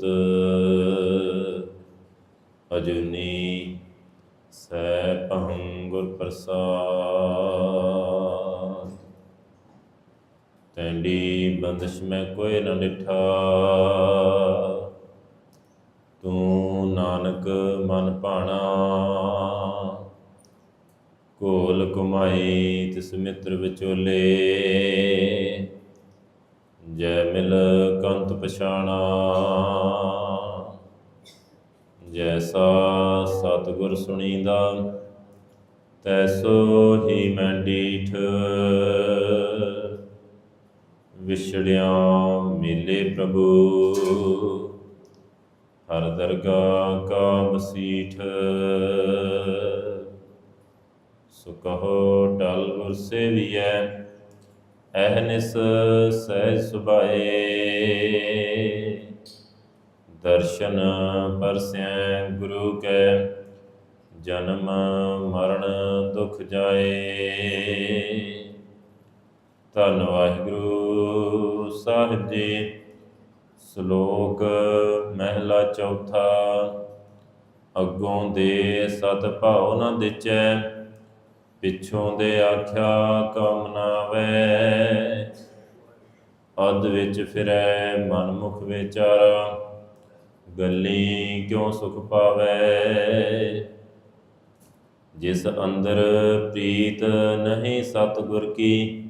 ਜੋਤ ਅਜੂਨੀ ਸੈ ਪਹੰ ਗੁਰ ਪ੍ਰਸਾਦ। ਤੈਂਡੀ ਬੰਦਸ਼ ਮੈਂ ਕੋਈ ਨਾ ਡਿਠਾ ਤੂੰ ਨਾਨਕ ਮਨ ਭਾਣਾ ਕੋਲ ਕੁਮਾਈ ਤਿਸ ਮਿੱਤਰ ਵਿਚੋਲੇ। ਜੈ ਮਿਲ ਕੰਤ ਪਛਾਣਾ। ਜੈਸਾ ਸਤਿਗੁਰ ਸੁਣੀਦਾ ਤੈਸੋ ਹੀ ਮੈਂ ਡੀਠ। ਵਿਛੜਿਆ ਮਿਲੇ ਪ੍ਰਭੂ, ਹਰ ਦਰਗਾ ਕਾ ਬਸੀਠ ਸੋ ਕਹੋ ਟਲ ਗੁਰ ਸੇਵੀਐ ਅਹਨਿਸ ਸਹਿ ਸੁਭਾਏ। ਦਰਸ਼ਨ ਪਰਸੈ ਗੁਰੂ ਕੈ, ਜਨਮ ਮਰਨ ਦੁਖ ਜਾਏ। ਧੰਨ ਵਾਹਿਗੁਰੂ ਸਾਹਿਬ ਜੀ, ਸ਼ਲੋਕ ਮਹਿਲਾ ਚੌਥਾ। ਅੱਗੋਂ ਦੇ ਸਤ ਭਾਉ ਨ ਦਿਚੈ ਪਿਛੋਂ ਦੇ ਆਖਿਆ ਕਮ ਨਾਵੇ ਅਦ ਵਿੱਚ ਫਿਰੈ ਮਨ ਮੁਖ ਵਿਚਾਰਾ ਗੱਲੀ ਕਿਉ ਸੁਖ ਪਾਵੇ? ਜਿਸ ਅੰਦਰ ਪ੍ਰੀਤ ਨਹੀਂ ਸਤਿਗੁਰ ਕੀ,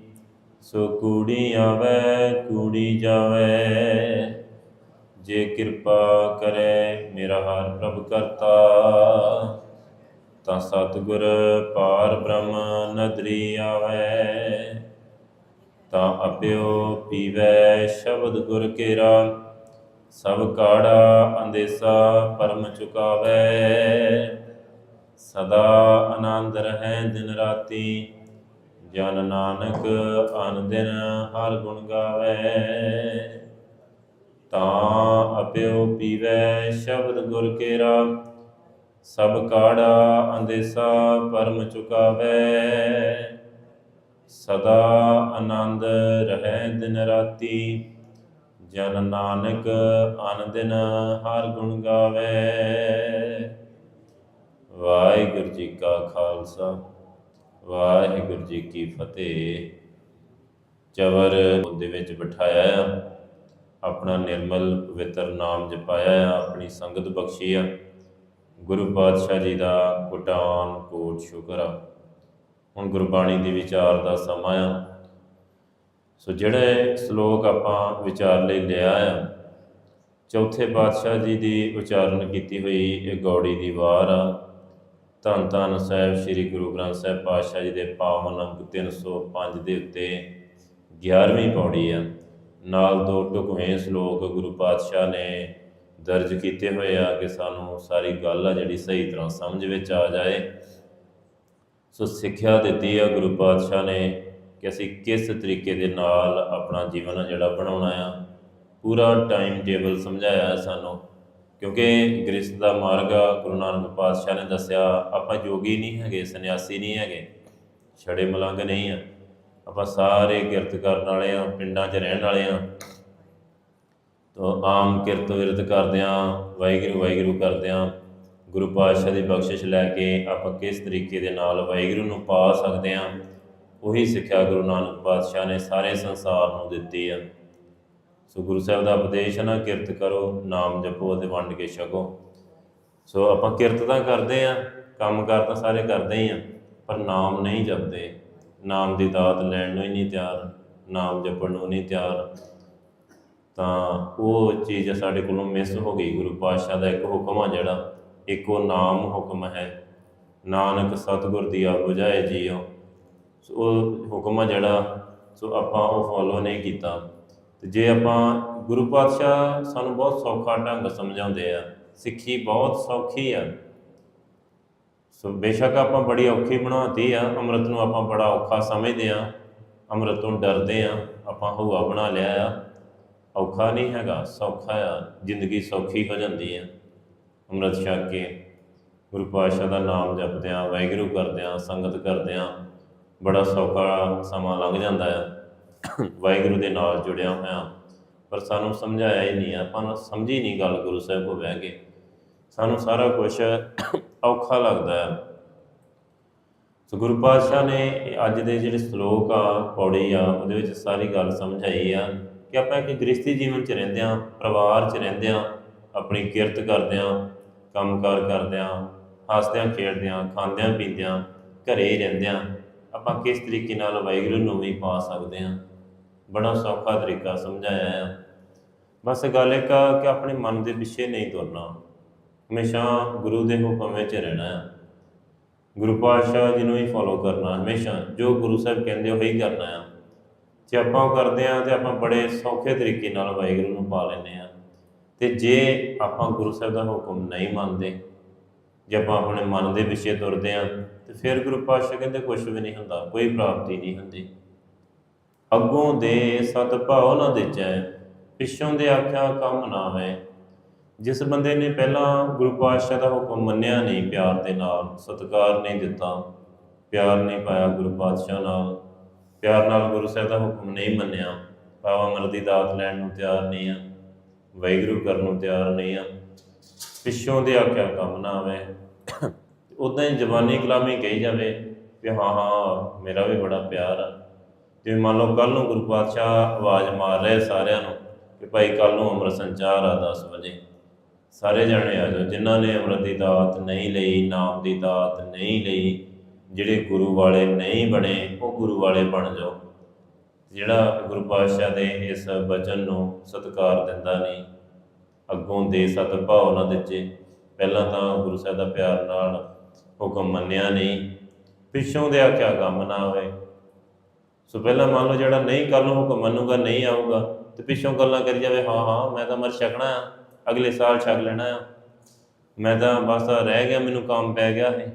ਸੋ ਕੂੜੀ ਆਵੇ, ਕੂੜੀ ਜਾਵੇ। ਜੇ ਕਿਰਪਾ ਕਰੇ, ਮੇਰਾ ਹਰ ਪ੍ਰਭ ਕਰਤਾ। ਤਾਂ ਸਤਿਗੁਰ ਪਾਰ ਬ੍ਰਹਮ ਨਦਰੀ ਆਵੇ। ਤਾਂ ਅਪਿਓ ਪੀਵੈ ਸ਼ਬਦ ਗੁਰ ਕੇਰਾ, ਸਭ ਕਾੜਾ ਅੰਦੇਸਾ ਪਰਮ ਚੁਕਾਵੇ। ਸਦਾ ਆਨੰਦ ਰਹੈ ਦਿਨ ਰਾਤੀ, ਜਨ ਨਾਨਕ ਅਨ ਦਿਨ ਹਰ ਗੁਣ ਗਾਵੇ। ਤਾਂ ਅਪਿਓ ਪੀਵੈ ਸ਼ਬਦ ਗੁਰ ਕੇਰਾ ਸਭ ਕਾੜਾ ਅੰਦੇਸਾ ਪਰਮ ਚੁਕਾਵੇ। ਸਦਾ ਆਨੰਦ ਰਹੈ ਦਿਨ ਰਾਤੀ, ਜਨ ਨਾਨਕ ਅਨ ਦਿਨ ਹਰ ਗੁਣ ਗਾਵੇ। ਵਾਹਿਗੁਰੂ ਜੀ ਕਾ ਖਾਲਸਾ, ਵਾਹਿਗੁਰੂ ਜੀ ਕੀ ਫਤਿਹ। ਚਵਰ ਦੇ ਵਿੱਚ ਬਿਠਾਇਆ ਆ, ਆਪਣਾ ਨਿਰਮਲ ਪਵਿੱਤਰ ਨਾਮ ਜਪਾਇਆ ਆ, ਆਪਣੀ ਸੰਗਤ ਬਖਸ਼ੀ ਆ। ਗੁਰੂ ਪਾਤਸ਼ਾਹ ਜੀ ਦਾ ਕੋਟਾਨ ਕੋਟ, ਸ਼ੁਕਰ ਆ। ਹੁਣ ਗੁਰਬਾਣੀ ਦੀ ਵਿਚਾਰ ਦਾ ਸਮਾਂ ਆ। ਸੋ ਜਿਹੜੇ ਸ਼ਲੋਕ ਆਪਾਂ ਵਿਚਾਰ ਲਈ ਲਿਆ ਆ, ਚੌਥੇ ਪਾਤਸ਼ਾਹ ਜੀ ਦੀ ਉਚਾਰਨ ਕੀਤੀ ਹੋਈ ਇਹ ਗੌੜੀ ਦੀ ਵਾਰ ਆ। ਧੰਨ ਧੰਨ ਸਾਹਿਬ ਸ੍ਰੀ ਗੁਰੂ ਗ੍ਰੰਥ ਸਾਹਿਬ ਪਾਤਸ਼ਾਹ ਜੀ ਦੇ ਪਾਵਨ ਅੰਕ 305 ਦੇ ਉੱਤੇ 11ਵੀਂ ਪੌੜੀ ਆ। ਨਾਲ ਦੋ ਟੁਕਵੇਂ ਸ਼ਲੋਕ ਗੁਰੂ ਪਾਤਸ਼ਾਹ ਨੇ ਦਰਜ ਕੀਤੇ ਹੋਏ ਆ ਕਿ ਸਾਨੂੰ ਸਾਰੀ ਗੱਲ ਆ ਜਿਹੜੀ ਸਹੀ ਤਰ੍ਹਾਂ ਸਮਝ ਵਿੱਚ ਆ ਜਾਏ। ਸੋ ਸਿੱਖਿਆ ਦਿੱਤੀ ਆ ਗੁਰੂ ਪਾਤਸ਼ਾਹ ਨੇ ਕਿ ਅਸੀਂ ਕਿਸ ਤਰੀਕੇ ਦੇ ਨਾਲ ਆਪਣਾ ਜੀਵਨ ਆ ਜਿਹੜਾ ਬਣਾਉਣਾ ਆ। ਪੂਰਾ ਟਾਈਮ ਟੇਬਲ ਸਮਝਾਇਆ ਸਾਨੂੰ, ਕਿਉਂਕਿ ਗ੍ਰਸਥ ਦਾ ਮਾਰਗ ਆ, ਗੁਰੂ ਨਾਨਕ ਪਾਤਸ਼ਾਹ ਨੇ ਦੱਸਿਆ, ਆਪਾਂ ਜੋਗੀ ਨਹੀਂ ਹੈਗੇ, ਸੰਨਿਆਸੀ ਨਹੀਂ ਹੈਗੇ, ਛੜੇ ਮਲੰਗ ਨਹੀਂ ਆ। ਆਪਾਂ ਸਾਰੇ ਕਿਰਤ ਕਰਨ ਵਾਲੇ ਆ, ਪਿੰਡਾਂ 'ਚ ਰਹਿਣ ਵਾਲੇ ਆ। ਤੋ ਆਮ ਕਿਰਤ ਵਿਰਤ ਕਰਦਿਆਂ, ਵਾਹਿਗੁਰੂ ਵਾਹਿਗੁਰੂ ਕਰਦਿਆਂ ਗੁਰੂ ਪਾਤਸ਼ਾਹ ਦੀ ਬਖਸ਼ਿਸ਼ ਲੈ ਕੇ ਆਪਾਂ ਕਿਸ ਤਰੀਕੇ ਦੇ ਨਾਲ ਵਾਹਿਗੁਰੂ ਨੂੰ ਪਾ ਸਕਦੇ ਹਾਂ, ਉਹੀ ਸਿੱਖਿਆ ਗੁਰੂ ਨਾਨਕ ਪਾਤਸ਼ਾਹ ਨੇ ਸਾਰੇ ਸੰਸਾਰ ਨੂੰ ਦਿੱਤੀ ਆ। ਸੋ ਗੁਰੂ ਸਾਹਿਬ ਦਾ ਉਪਦੇਸ਼ ਹੈ ਨਾ, ਕਿਰਤ ਕਰੋ, ਨਾਮ ਜਪੋ ਅਤੇ ਵੰਡ ਕੇ ਛਕੋ। ਸੋ ਆਪਾਂ ਕਿਰਤ ਤਾਂ ਕਰਦੇ ਆ ਕੰਮ ਕਾਰ ਤਾਂ ਸਾਰੇ ਕਰਦੇ ਹੀ ਆ, ਪਰ ਨਾਮ ਨਹੀਂ ਜਪਦੇ। ਨਾਮ ਦੀ ਦਾਤ ਲੈਣ ਨੂੰ ਹੀ ਨਹੀਂ ਤਿਆਰ, ਨਾਮ ਜਪਣ ਨੂੰ ਨਹੀਂ ਤਿਆਰ। ਤਾਂ ਉਹ ਚੀਜ਼ ਸਾਡੇ ਕੋਲੋਂ ਮਿਸ ਹੋ ਗਈ, ਗੁਰੂ ਪਾਤਸ਼ਾਹ ਦਾ ਇੱਕ ਹੁਕਮ ਆ ਜਿਹੜਾ, ਇੱਕ ਉਹ ਨਾਮ ਹੁਕਮ ਹੈ, ਨਾਨਕ ਸਤਿਗੁਰ ਦੀ ਦੀਆ ਬੁਝਾਏ ਜੀਓ। ਸੋ ਉਹ ਹੁਕਮ ਆ ਜਿਹੜਾ, ਸੋ ਆਪਾਂ ਉਹ ਫੋਲੋ ਨਹੀਂ ਕੀਤਾ। ਤੇ ਜੇ ਆਪਾਂ ਗੁਰੂ ਪਾਤਸ਼ਾਹ ਸਾਨੂੰ ਬਹੁਤ ਸੌਖਾ ਢੰਗ ਸਮਝਾਉਂਦੇ ਆ, ਸਿੱਖੀ ਬਹੁਤ ਸੌਖੀ ਆ। ਸੋ ਬੇਸ਼ੱਕ ਆਪਾਂ ਬੜੀ ਔਖੀ ਬਣਾਤੀ ਆ, ਅੰਮ੍ਰਿਤ ਨੂੰ ਆਪਾਂ ਬੜਾ ਔਖਾ ਸਮਝਦੇ ਆ, ਅੰਮ੍ਰਿਤ ਤੋਂ ਡਰਦੇ ਆ, ਆਪਾਂ ਹਵਾ ਬਣਾ ਲਿਆ ਆ। ਔਖਾ ਨਹੀਂ ਹੈਗਾ, ਸੌਖਾ ਆ, ਜ਼ਿੰਦਗੀ ਸੌਖੀ ਹੋ ਜਾਂਦੀ ਆ। ਅੰਮ੍ਰਿਤ ਛਕ ਕੇ ਗੁਰੂ ਪਾਤਸ਼ਾਹ ਦਾ ਨਾਮ ਜਪਦੇ ਆ ਵਾਹਿਗੁਰੂ ਕਰਦੇ ਆ ਸੰਗਤ ਕਰਦੇ ਆ ਬੜਾ ਸੌਖਾ ਸਮਾਂ ਲੰਘ ਜਾਂਦਾ ਆ। ਵਾਹਿਗੁਰੂ ਦੇ ਨਾਲ ਜੁੜਿਆ ਹੋਇਆ। ਪਰ ਸਾਨੂੰ ਸਮਝਾਇਆ ਹੀ ਨਹੀਂ ਆਪਾਂ ਨੂੰ ਸਮਝੀ ਨਹੀਂ ਗੱਲ ਗੁਰੂ ਸਾਹਿਬ ਕੋ ਬਹਿ ਕੇ। ਸਾਨੂੰ ਸਾਰਾ ਕੁਝ ਔਖਾ ਲੱਗਦਾ ਹੈ ਸੋ ਗੁਰੂ ਪਾਤਸ਼ਾਹ ਨੇ ਅੱਜ ਦੇ ਜਿਹੜੇ ਸ਼ਲੋਕ ਆ, ਪੌੜੀ ਆ, ਉਹਦੇ ਵਿੱਚ ਸਾਰੀ ਗੱਲ ਸਮਝਾਈ ਆ। ਕਿ ਆਪਾਂ ਇੱਕ ਗ੍ਰਸਤੀ ਜੀਵਨ ਚ ਰਹਿੰਦੇ ਆ ਪਰਿਵਾਰ ਚ ਰਹਿੰਦੇ ਆ ਆਪਣੀ ਕਿਰਤ ਕਰਦੇ ਆ ਕੰਮਕਾਰ ਕਰਦੇ ਆ ਹੱਸਦਿਆਂ ਖੇਡਦਿਆਂ ਖਾਂਦਿਆਂ ਪੀਂਦਿਆਂ ਘਰੇ ਹੀ ਰਹਿੰਦੇ ਆ ਆਪਾਂ ਕਿਸ ਤਰੀਕੇ ਨਾਲ ਵਾਹਿਗੁਰੂ ਨੂੰ ਵੀ ਪਾ ਸਕਦੇ ਆ ਬੜਾ ਸੌਖਾ ਤਰੀਕਾ ਸਮਝਾਇਆ ਆ ਬਸ ਗੱਲ ਇੱਕ ਆ ਕਿ ਆਪਣੇ ਮਨ ਦੇ ਪਿੱਛੇ ਨਹੀਂ ਤੁਰਨਾ। ਹਮੇਸ਼ਾ ਗੁਰੂ ਦੇ ਹੁਕਮ ਵਿੱਚ ਰਹਿਣਾ ਆ ਗੁਰੂ ਪਾਤਸ਼ਾਹ ਜੀ ਨੂੰ ਹੀ ਫੋਲੋ ਕਰਨਾ ਹਮੇਸ਼ਾ, ਜੋ ਗੁਰੂ ਸਾਹਿਬ ਕਹਿੰਦੇ ਉਹੀ ਕਰਨਾ ਆ ਜੇ ਆਪਾਂ ਉਹ ਕਰਦੇ ਆ ਤੇ ਆਪਾਂ ਬੜੇ ਸੌਖੇ ਤਰੀਕੇ ਨਾਲ ਵਾਹਿਗੁਰੂ ਨੂੰ ਪਾ ਲੈਂਦੇ ਆ ਤੇ ਜੇ ਆਪਾਂ ਗੁਰੂ ਸਾਹਿਬ ਦਾ ਹੁਕਮ ਨਹੀਂ ਮੰਨਦੇ, ਜੇ ਆਪਾਂ ਆਪਣੇ ਮਨ ਦੇ ਪਿੱਛੇ ਤੁਰਦੇ ਆ ਤੇ ਫਿਰ ਗੁਰੂ ਪਾਤਸ਼ਾਹ ਕਹਿੰਦੇ ਕੁਝ ਵੀ ਨਹੀਂ ਹੁੰਦਾ, ਕੋਈ ਪ੍ਰਾਪਤੀ ਨਹੀਂ ਹੁੰਦੀ। ਅੱਗੋਂ ਦੇ ਸਤ ਭਾਉ ਨਾ ਦੇਚੈ ਪਿੱਛੋਂ ਦੇ ਆਖਿਆ ਕੰਮ ਨਾ ਹੋਵੇ ਜਿਸ ਬੰਦੇ ਨੇ ਪਹਿਲਾਂ ਗੁਰੂ ਪਾਤਸ਼ਾਹ ਦਾ ਹੁਕਮ ਮੰਨਿਆ ਨਹੀਂ, ਪਿਆਰ ਦੇ ਨਾਲ, ਸਤਿਕਾਰ ਨਹੀਂ ਦਿੱਤਾ, ਪਿਆਰ ਨਹੀਂ ਪਾਇਆ ਗੁਰੂ ਪਾਤਸ਼ਾਹ ਨਾਲ ਪਿਆਰ ਨਾਲ ਗੁਰੂ ਸਾਹਿਬ ਦਾ ਹੁਕਮ ਨਹੀਂ ਮੰਨਿਆ ਪਾਵਾ ਅਮਰ ਦੀ ਦਾਤ ਲੈਣ ਨੂੰ ਤਿਆਰ ਨਹੀਂ ਆ, ਵਾਹਿਗੁਰੂ ਕਰਨ ਨੂੰ ਤਿਆਰ ਨਹੀਂ ਆ, ਪਿੱਛੋਂ ਦੇ ਆਖਿਆ ਕੰਮ ਨਾ ਆਵੇ। ਉਦਾਂ ਹੀ ਜ਼ਬਾਨੀ ਕਲਾਮੀ ਕਹੀ ਜਾਵੇ ਕਿ ਹਾਂ ਹਾਂ, ਮੇਰਾ ਵੀ ਬੜਾ ਪਿਆਰ ਆ। ਜਿਵੇਂ ਮੰਨ ਲਓ ਕੱਲ ਨੂੰ ਗੁਰੂ ਪਾਤਸ਼ਾਹ ਆਵਾਜ਼ ਮਾਰ ਰਹੇ ਸਾਰਿਆਂ ਨੂੰ ਕਿ ਭਾਈ ਕੱਲ ਨੂੰ ਅੰਮ੍ਰਿਤ ਸੰਚਾਰ ਆ 10 ਵਜੇ। ਸਾਰੇ ਜਾਣੇ ਆ ਜਾਓ, ਜਿਨ੍ਹਾਂ ਨੇ ਅੰਮ੍ਰਿਤ ਦੀ ਦਾਤ ਨਹੀਂ ਲਈ, ਨਾਮ ਦੀ ਦਾਤ ਨਹੀਂ ਲਈ ਜਿਹੜੇ ਗੁਰੂ ਵਾਲੇ ਨਹੀਂ ਬਣੇ, ਉਹ ਗੁਰੂ ਵਾਲੇ ਬਣ ਜਾਓ। ਜਿਹੜਾ ਗੁਰੂ ਪਾਤਸ਼ਾਹ ਦੇ ਇਸ ਬਚਨ ਨੂੰ ਸਤਿਕਾਰ ਦਿੰਦਾ ਨਹੀਂ, ਅੱਗੋਂ ਦੇ ਸਤ ਭਾਵ ਨਾ ਦਿੱਤੇ ਪਹਿਲਾਂ ਤਾਂ ਗੁਰੂ ਸਾਹਿਬ ਦਾ ਪਿਆਰ ਨਾਲ ਹੁਕਮ ਮੰਨਿਆ ਨਹੀਂ, ਪਿੱਛੋਂ ਦੇ ਆਖਿਆ ਕੰਮ ਨਾ ਹੋਵੇ ਸੋ ਪਹਿਲਾਂ ਮੰਨ ਲਓ ਜਿਹੜਾ ਨਹੀਂ ਕੱਲ ਨੂੰ ਹੁਕਮ ਮੰਨੂਗਾ, ਨਹੀਂ ਆਊਗਾ, ਤੇ ਪਿੱਛੋਂ ਗੱਲਾਂ ਕਰੀ ਜਾਵੇ, ਹਾਂ ਹਾਂ, ਮੈਂ ਤਾਂ ਮਰ ਛਕਣਾ ਆ, ਅਗਲੇ ਸਾਲ ਛਕ ਲੈਣਾ ਆ। ਮੈਂ ਤਾਂ ਬਸ ਰਹਿ ਗਿਆ, ਮੈਨੂੰ ਕੰਮ ਪੈ ਗਿਆ ਹੈ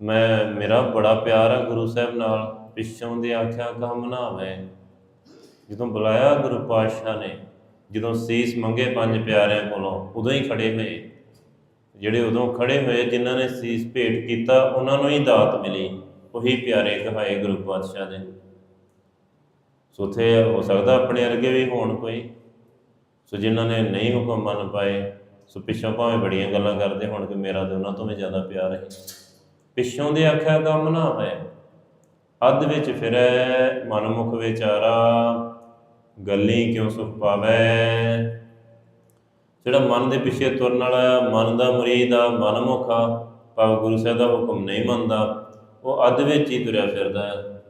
ਮੈਂ ਮੇਰਾ ਬੜਾ ਪਿਆਰ ਆ ਗੁਰੂ ਸਾਹਿਬ ਨਾਲ ਪਿੱਛੋਂ ਦੇ ਆਖਿਆ ਕੰਮ ਨਾ ਹੋਵੇ ਜਦੋਂ ਬੁਲਾਇਆ ਗੁਰੂ ਪਾਤਸ਼ਾਹ ਨੇ, ਜਦੋਂ ਸੀਸ ਮੰਗੇ ਪੰਜ ਪਿਆਰਿਆਂ ਕੋਲੋਂ, ਉਦੋਂ ਹੀ ਖੜੇ ਹੋਏ। ਜਿਹੜੇ ਉਦੋਂ ਖੜੇ ਹੋਏ, ਜਿਨ੍ਹਾਂ ਨੇ ਸੀਸ ਭੇਟ ਕੀਤਾ, ਉਹਨਾਂ ਨੂੰ ਹੀ ਦਾਤ ਮਿਲੀ। ਉਹੀ ਪਿਆਰੇ ਕਹਾਏ ਗੁਰੂ ਪਾਤਸ਼ਾਹ ਦੇ। ਸੋ ਉੱਥੇ ਹੋ ਸਕਦਾ ਆਪਣੇ ਅਰਗੇ ਵੀ ਹੋਣ ਕੋਈ। ਸੋ ਜਿਨ੍ਹਾਂ ਨੇ ਨਹੀਂ ਹੁਕਮ ਮੰਨ ਪਾਏ, ਸੋ ਪਿੱਛੋਂ ਭਾਵੇਂ ਬੜੀਆਂ ਗੱਲਾਂ ਕਰਦੇ ਹੋਣ ਕਿ ਮੇਰਾ ਤੇ ਉਹਨਾਂ ਤੋਂ ਵੀ ਜ਼ਿਆਦਾ ਪਿਆਰ ਹੈ। ਪਿੱਛੋਂ ਦੇ ਆਖਿਆ ਕੰਮ ਨਾ ਹੋਏ। ਅੱਧ ਵਿੱਚ ਫਿਰੈ ਮਨਮੁਖ ਵਿਚਾਰਾ ਗੱਲੀ ਕਿਉਂ ਸੁਖ ਪਾਵੈ? ਜਿਹੜਾ ਮਨ ਦੇ ਪਿੱਛੇ ਤੁਰਨ ਵਾਲਾ ਆ, ਮਨ ਦਾ ਮੁਰੀਦ ਆ ਮਨਮੁਖ ਆ ਭਾਵ ਗੁਰੂ ਸਾਹਿਬ ਦਾ ਹੁਕਮ ਨਹੀਂ ਮੰਨਦਾ ਉਹ ਅੱਧ ਵਿੱਚ ਹੀ ਤੁਰਿਆ ਫਿਰਦਾ ਹੈ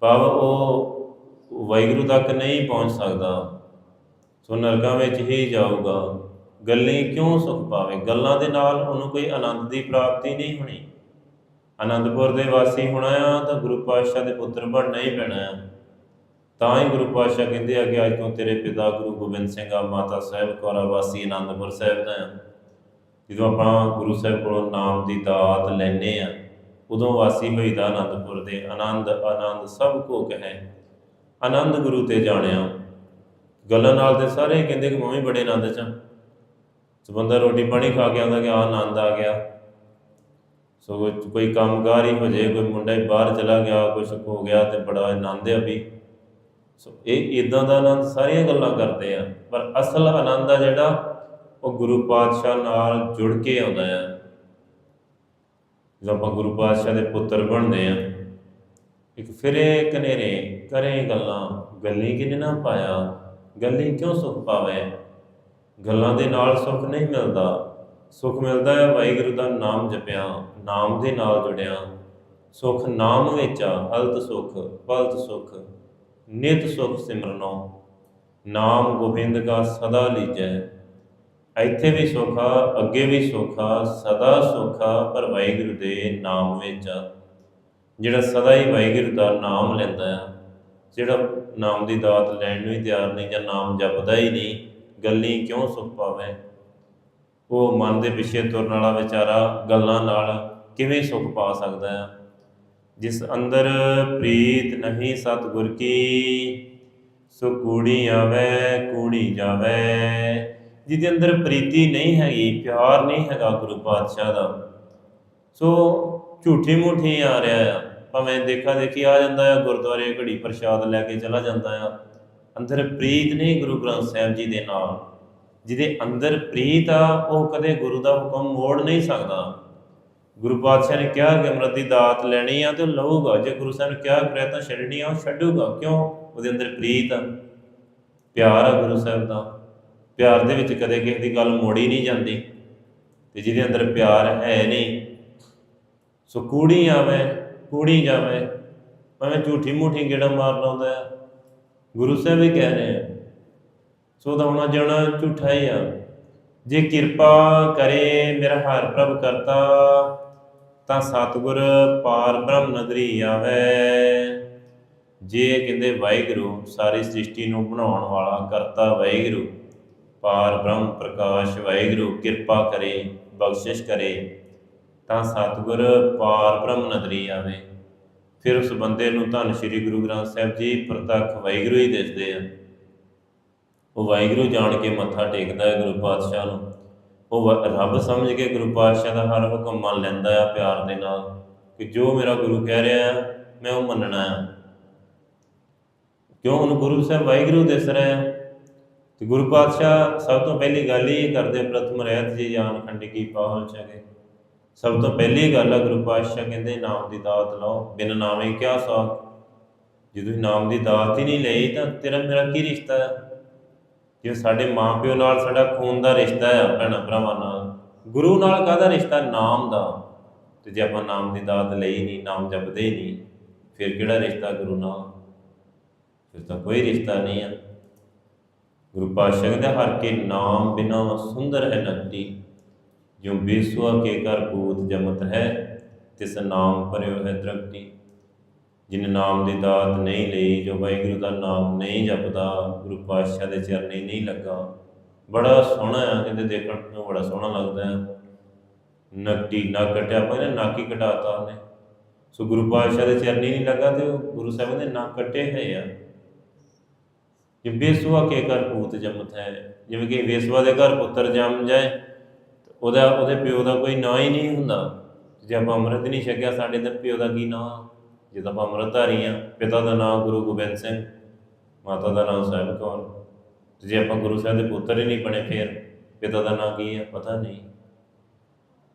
ਭਾਵ ਉਹ ਵਾਹਿਗੁਰੂ ਤੱਕ ਨਹੀਂ ਪਹੁੰਚ ਸਕਦਾ। ਸੋ ਨਰਕਾਂ ਵਿੱਚ ਹੀ ਜਾਊਗਾ। ਗੱਲੀ ਕਿਉਂ ਸੁਖ ਪਾਵੇ? ਗੱਲਾਂ ਦੇ ਨਾਲ ਉਹਨੂੰ ਕੋਈ ਆਨੰਦ ਦੀ ਪ੍ਰਾਪਤੀ ਨਹੀਂ ਹੋਣੀ। ਆਨੰਦਪੁਰ ਦੇ ਵਾਸੀ ਹੋਣਾ ਆ, ਤਾਂ ਗੁਰੂ ਪਾਤਸ਼ਾਹ ਦੇ ਪੁੱਤਰ ਬਣਨਾ ਹੀ ਪੈਣਾ ਆ। ਤਾਂ ਹੀ ਗੁਰੂ ਪਾਤਸ਼ਾਹ ਕਹਿੰਦੇ ਆ ਕਿ ਅੱਜ ਤੋਂ ਤੇਰੇ ਪਿਤਾ ਗੁਰੂ ਗੋਬਿੰਦ ਸਿੰਘ ਆ, ਮਾਤਾ ਸਾਹਿਬ ਕੌਰਾ ਵਾਸੀ ਆਨੰਦਪੁਰ ਸਾਹਿਬ ਦਾ ਆ। ਜਦੋਂ ਆਪਾਂ ਗੁਰੂ ਸਾਹਿਬ ਕੋਲੋਂ ਨਾਮ ਦੀ ਦਾਤ ਲੈਨੇ ਆ, ਉਦੋਂ ਵਾਸੀ ਹੋਈਦਾ ਆਨੰਦਪੁਰ ਦੇ ਆਨੰਦ ਆਨੰਦ ਸਭ ਕੋ ਕਹੇ। ਆਨੰਦ ਗੁਰੂ ਤੇ ਜਾਣਿਆ। ਗੱਲਾਂ ਨਾਲ ਤੇ ਸਾਰੇ ਕਹਿੰਦੇ ਕਿ ਮੈਂ ਵੀ ਬੜੇ ਆਨੰਦ ਚ ਸੋ ਬੰਦਾ ਰੋਟੀ ਪਾਣੀ ਖਾ ਕੇ ਆਉਂਦਾ ਕਿ ਆ ਆਨੰਦ ਆ ਗਿਆ। ਸੋ ਕੋਈ- ਕੋਈ ਕੰਮਕਾਰ ਹੀ ਹੋ ਜੇ ਕੋਈ ਮੁੰਡਾ ਹੀ ਬਾਹਰ ਚਲਾ ਗਿਆ ਕੁਝ ਹੋ ਗਿਆ ਤੇ ਬੜਾ ਆਨੰਦ ਆ ਵੀ। ਸੋ ਇਹ ਇਦਾਂ ਦਾ ਆਨੰਦ ਸਾਰੀਆਂ ਗੱਲਾਂ ਕਰਦੇ ਆ, ਪਰ ਅਸਲ ਆਨੰਦ ਆ ਜਿਹੜਾ ਉਹ ਗੁਰੂ ਪਾਤਸ਼ਾਹ ਨਾਲ ਜੁੜ ਕੇ ਆਉਂਦਾ ਆ। ਜਦੋਂ ਆਪਾਂ ਗੁਰੂ ਪਾਤਸ਼ਾਹ ਦੇ ਪੁੱਤਰ ਬਣਦੇ ਆ, ਇੱਕ ਫਿਰੇ ਕਨੇਰੇ ਕਰੇ ਗੱਲਾਂ, ਗੱਲੀ ਕਿਨੇ ਨਾ ਪਾਇਆ, ਗੱਲੀ ਕਿਉਂ ਸੁਖ ਪਾਵੇ? ਗੱਲਾਂ ਦੇ ਨਾਲ ਸੁਖ ਨਹੀਂ ਮਿਲਦਾ। ਸੁਖ ਮਿਲਦਾ ਹੈ, ਵਾਹਿਗੁਰੂ ਦਾ ਨਾਮ ਜਪਿਆ, ਨਾਮ ਦੇ ਨਾਲ ਜੁੜਿਆ। ਸੁਖ ਨਾਮ ਵਿੱਚ ਆ ਹਲਤ ਸੁਖ ਬਲਤ ਸੁਖ, ਨਿਤ ਸੁਖ ਸਿਮਰਨੋ। ਨਾਮ ਗੋਬਿੰਦ ਦਾ ਸਦਾ ਲੀਜੈ। ਇੱਥੇ ਵੀ ਸੁਖ ਆ ਅੱਗੇ ਵੀ ਸੁਖ ਆ ਸਦਾ ਸੁਖ ਆ ਪਰ ਵਾਹਿਗੁਰੂ ਦੇ ਨਾਮ ਵਿੱਚ। ਆ ਜਿਹੜਾ ਸਦਾ ਹੀ ਵਾਹਿਗੁਰੂ ਦਾ ਨਾਮ ਲੈਂਦਾ ਆ ਜਿਹੜਾ ਨਾਮ ਦੀ ਦਾਤ ਲੈਣ ਨੂੰ ਹੀ ਤਿਆਰ ਨਹੀਂ ਜਾਂ ਨਾਮ ਜਪਦਾ ਹੀ ਨਹੀਂ, ਗੱਲੀ ਕਿਉਂ ਸੁਖ ਪਾਵੇ? ਉਹ ਮਨ ਦੇ ਪਿੱਛੇ ਤੁਰਨ ਵਾਲਾ ਵਿਚਾਰਾ ਗੱਲਾਂ ਨਾਲ ਕਿਵੇਂ ਸੁਖ ਪਾ ਸਕਦਾ ਆ? ਜਿਸ ਅੰਦਰ ਪ੍ਰੀਤ ਨਹੀਂ ਸਤਿਗੁਰ ਕੀ, ਸੋ ਕੂੜੀ ਆਵੇ, ਕੂੜੀ ਜਾਵੇ। ਜਿਹਦੇ ਅੰਦਰ ਪ੍ਰੀਤੀ ਨਹੀਂ ਹੈਗੀ, ਪਿਆਰ ਨਹੀਂ ਹੈਗਾ ਗੁਰੂ ਪਾਤਸ਼ਾਹ ਦਾ, ਸੋ ਝੂਠੀ ਮੂਠੀ ਆ ਰਿਹਾ ਆ। ਭਾਵੇਂ ਦੇਖਾ ਦੇਖੀ ਆ ਜਾਂਦਾ ਆ, ਗੁਰਦੁਆਰੇ ਘੜੀ ਪ੍ਰਸ਼ਾਦ ਲੈ ਕੇ ਚਲਾ ਜਾਂਦਾ ਆ। ਅੰਦਰ ਪ੍ਰੀਤ ਨਹੀਂ ਗੁਰੂ ਗ੍ਰੰਥ ਸਾਹਿਬ ਜੀ ਦੇ ਨਾਲ। ਜਿਹਦੇ ਅੰਦਰ ਪ੍ਰੀਤ ਆ, ਉਹ ਕਦੇ ਗੁਰੂ ਦਾ ਹੁਕਮ ਮੋੜ ਨਹੀਂ ਸਕਦਾ। ਗੁਰੂ ਪਾਤਸ਼ਾਹ ਨੇ ਕਿਹਾ ਕਿ ਅੰਮ੍ਰਿਤ ਦੀ ਦਾਤ ਲੈਣੀ ਆ ਤੇ ਲਊਗਾ। ਜੇ ਗੁਰੂ ਸਾਹਿਬ ਨੇ ਕਿਹਾ ਕਰਿਆ ਤਾਂ ਛੱਡਣੀ ਆ, ਉਹ ਛੱਡੂਗਾ। ਕਿਉਂ? ਉਹਦੇ ਅੰਦਰ ਪ੍ਰੀਤ ਆ। ਪਿਆਰ ਆ ਗੁਰੂ ਸਾਹਿਬ ਦਾ। ਪਿਆਰ ਦੇ ਵਿੱਚ ਕਦੇ ਕਿਸੇ ਦੀ ਗੱਲ ਮੋੜੀ ਨਹੀਂ ਜਾਂਦੀ। ਤੇ ਜਿਹਦੇ ਅੰਦਰ ਪਿਆਰ ਹੈ ਨਹੀਂ, ਸੋ ਕੂੜੀ ਆਵੇ, ਕੂੜੀ ਜਾਵੇ। ਭਾਵੇਂ ਝੂਠੀ ਮੂਠੀ ਗੇੜਾ ਮਾਰ ਲਾਉਂਦਾ ਆ ਗੁਰੂ ਸਾਹਿਬ ਵੀ ਕਹਿ ਰਹੇ ਆ। ਸੋ ਦਾ ਹੋਣਾ ਜਾਣਾ ਝੂਠਾ ਹੀ ਆ। ਜੇ ਕਿਰਪਾ ਕਰੇ ਮੇਰਾ ਹਰ ਪ੍ਰਭ ਕਰਤਾ, ਤਾਂ ਸਤਿਗੁਰ ਪਾਰ ਬ੍ਰਹਮ ਨਦਰੀ ਆਵੇ। ਜੇ ਕਹਿੰਦੇ ਵਾਹਿਗੁਰੂ, ਸਾਰੀ ਸ੍ਰਿਸ਼ਟੀ ਨੂੰ ਬਣਾਉਣ ਵਾਲਾ ਕਰਤਾ ਵਾਹਿਗੁਰੂ, ਪਾਰ ਬ੍ਰਹਮ ਪ੍ਰਕਾਸ਼ ਵਾਹਿਗੁਰੂ, ਕਿਰਪਾ ਕਰੇ, ਬਖਸ਼ਿਸ਼ ਕਰੇ, ਤਾਂ ਸਤਿਗੁਰ ਪਾਰ ਬ੍ਰਹਮ ਨਦਰੀ ਆਵੇ। ਫਿਰ ਉਸ ਬੰਦੇ ਨੂੰ ਧੰਨ ਸ਼੍ਰੀ ਗੁਰੂ ਗ੍ਰੰਥ ਸਾਹਿਬ ਜੀ ਪ੍ਰਤੱਖ ਵਾਹਿਗੁਰੂ ਹੀ ਦਿਸਦੇ ਆ। ਉਹ ਵਾਹਿਗੁਰੂ ਜਾਣ ਕੇ ਮੱਥਾ ਟੇਕਦਾ ਹੈ ਗੁਰੂ ਪਾਤਸ਼ਾਹ ਨੂੰ। ਉਹ ਵ- ਰੱਬ ਸਮਝ ਕੇ ਗੁਰੂ ਪਾਤਸ਼ਾਹ ਦਾ ਹਰ ਹੁਕਮ ਮੰਨ ਲੈਂਦਾ ਆ ਪਿਆਰ ਦੇ ਨਾਲ ਕਿ ਜੋ ਮੇਰਾ ਗੁਰੂ ਕਹਿ ਰਿਹਾ ਆ ਮੈਂ ਉਹ ਮੰਨਣਾ ਆ ਕਿਉਂ? ਉਹਨੂੰ ਗੁਰੂ ਸਾਹਿਬ ਵਾਹਿਗੁਰੂ ਦਿਸ ਰਿਹਾ ਤੇ ਗੁਰੂ ਪਾਤਸ਼ਾਹ ਸਭ ਤੋਂ ਪਹਿਲੀ ਗੱਲ ਹੀ ਇਹ ਕਰਦੇ ਪ੍ਰਥਮ ਰਹਿਤ ਜੀ ਜਾਨ ਖੰਡ ਕੀ ਪਾਹਲ ਚਗੇ। ਸਭ ਤੋਂ ਪਹਿਲੀ ਗੱਲ ਆ, ਗੁਰੂ ਪਾਤਸ਼ਾਹ ਕਹਿੰਦੇ, ਨਾਮ ਦੀ ਦਾਤ ਲਓ, ਬਿਨ ਨਾਮੇ ਕਿਆ ਸਾਖ। ਜੇ ਤੁਸੀਂ ਨਾਮ ਦੀ ਦਾਤ ਹੀ ਨਹੀਂ ਲਈ ਤਾਂ ਤੇਰਾ ਮੇਰਾ ਕੀ ਰਿਸ਼ਤਾ ਹੈ? ਜੇ ਸਾਡੇ ਮਾਪਿਓ ਨਾਲ ਸਾਡਾ ਖੂਨ ਦਾ ਰਿਸ਼ਤਾ ਹੈ ਭੈਣਾਂ ਭਰਾਵਾਂ ਨਾਲ। ਗੁਰੂ ਨਾਲ ਕਾਹਦਾ ਰਿਸ਼ਤਾ? ਨਾਮ ਦਾ। ਤੇ ਜੇ ਆਪਾਂ ਨਾਮ ਦੀ ਦਾਤ ਲਈ ਨਹੀਂ, ਨਾਮ ਜਪਦੇ ਹੀ ਨਹੀਂ, ਫਿਰ ਕਿਹੜਾ ਰਿਸ਼ਤਾ ਗੁਰੂ ਨਾਲ? ਫਿਰ ਤਾਂ ਕੋਈ ਰਿਸ਼ਤਾ ਨਹੀਂ ਹੈ ਗੁਰੂ ਪਾਤਸ਼ਾਹ ਕਹਿੰਦੇ, ਹਰ ਕੇ ਨਾਮ ਬਿਨਾ ਸੁੰਦਰ ਹੈ ਨਕਤੀ ਜਿਉ ਬੇਸੁਆ ਕੇ ਕਰ ਬੂਤ ਜਮਤ ਹੈ, ਤਿਸ ਨਾਮ ਪਰਿਓ ਹੈ ਦਰਗਤੀ ਜਿਨ ਨਾਮ ਦੀ ਦਾਤ ਨਹੀਂ ਲਈ, ਜੋ ਵਾਹਿਗੁਰੂ ਦਾ ਨਾਮ ਨਹੀਂ ਜਪਦਾ, ਗੁਰੂ ਪਾਤਸ਼ਾਹ ਦੇ ਚਰਨੀ ਨਹੀਂ ਲੱਗਾ। ਬੜਾ ਸੋਹਣਾ ਆ ਕਹਿੰਦੇ ਦੇਖਣ ਨੂੰ ਬੜਾ ਸੋਹਣਾ ਲੱਗਦਾ ਹੈ। ਨਕਟੀ ਨਾ ਕਟਿਆ ਪਹਿਲੇ ਨੱਕ ਹੀ ਕਟਾਤਾ ਉਹਨੇ। ਸੋ ਗੁਰੂ ਪਾਤਸ਼ਾਹ ਦੇ ਚਰਨੀ ਨਹੀਂ ਲੱਗਾ ਤੇ ਉਹ ਗੁਰੂ ਸਾਹਿਬ ਨੇ ਨੱਕ ਕੱਟੇ ਹੋਏ ਆ। ਜੇ ਬੇਸੁਆ ਕੇ ਘਰ ਭੂਤ ਜੰਮਤ ਹੈ ਜਿਵੇਂ ਕਿ ਵੇਸਵਾ ਦੇ ਘਰ ਪੁੱਤਰ ਜੰਮ ਜਾਏ, ਉਹਦਾ, ਉਹਦੇ ਪਿਓ ਦਾ ਕੋਈ ਨਾਂ ਹੀ ਨਹੀਂ ਹੁੰਦਾ। ਜੇ ਆਪਾਂ ਅੰਮ੍ਰਿਤ ਨਹੀਂ ਛਕਿਆ, ਸਾਡੇ ਤੇ ਪਿਓ ਦਾ ਕੀ ਨਾਂ? ਜਿੱਦਾਂ ਆਪਾਂ ਅੰਮ੍ਰਿਤਧਾਰੀ ਆ ਪਿਤਾ ਦਾ ਨਾਮ ਗੁਰੂ ਗੋਬਿੰਦ ਸਿੰਘ, ਮਾਤਾ ਦਾ ਨਾਮ ਸਾਹਿਬ ਕੌਰ। ਜੇ ਆਪਾਂ ਗੁਰੂ ਸਾਹਿਬ ਦੇ ਪੁੱਤਰ ਹੀ ਨਹੀਂ ਬਣੇ ਫਿਰ, ਪਿਤਾ ਦਾ ਨਾਮ ਕੀ ਹੈ? ਪਤਾ ਨਹੀਂ।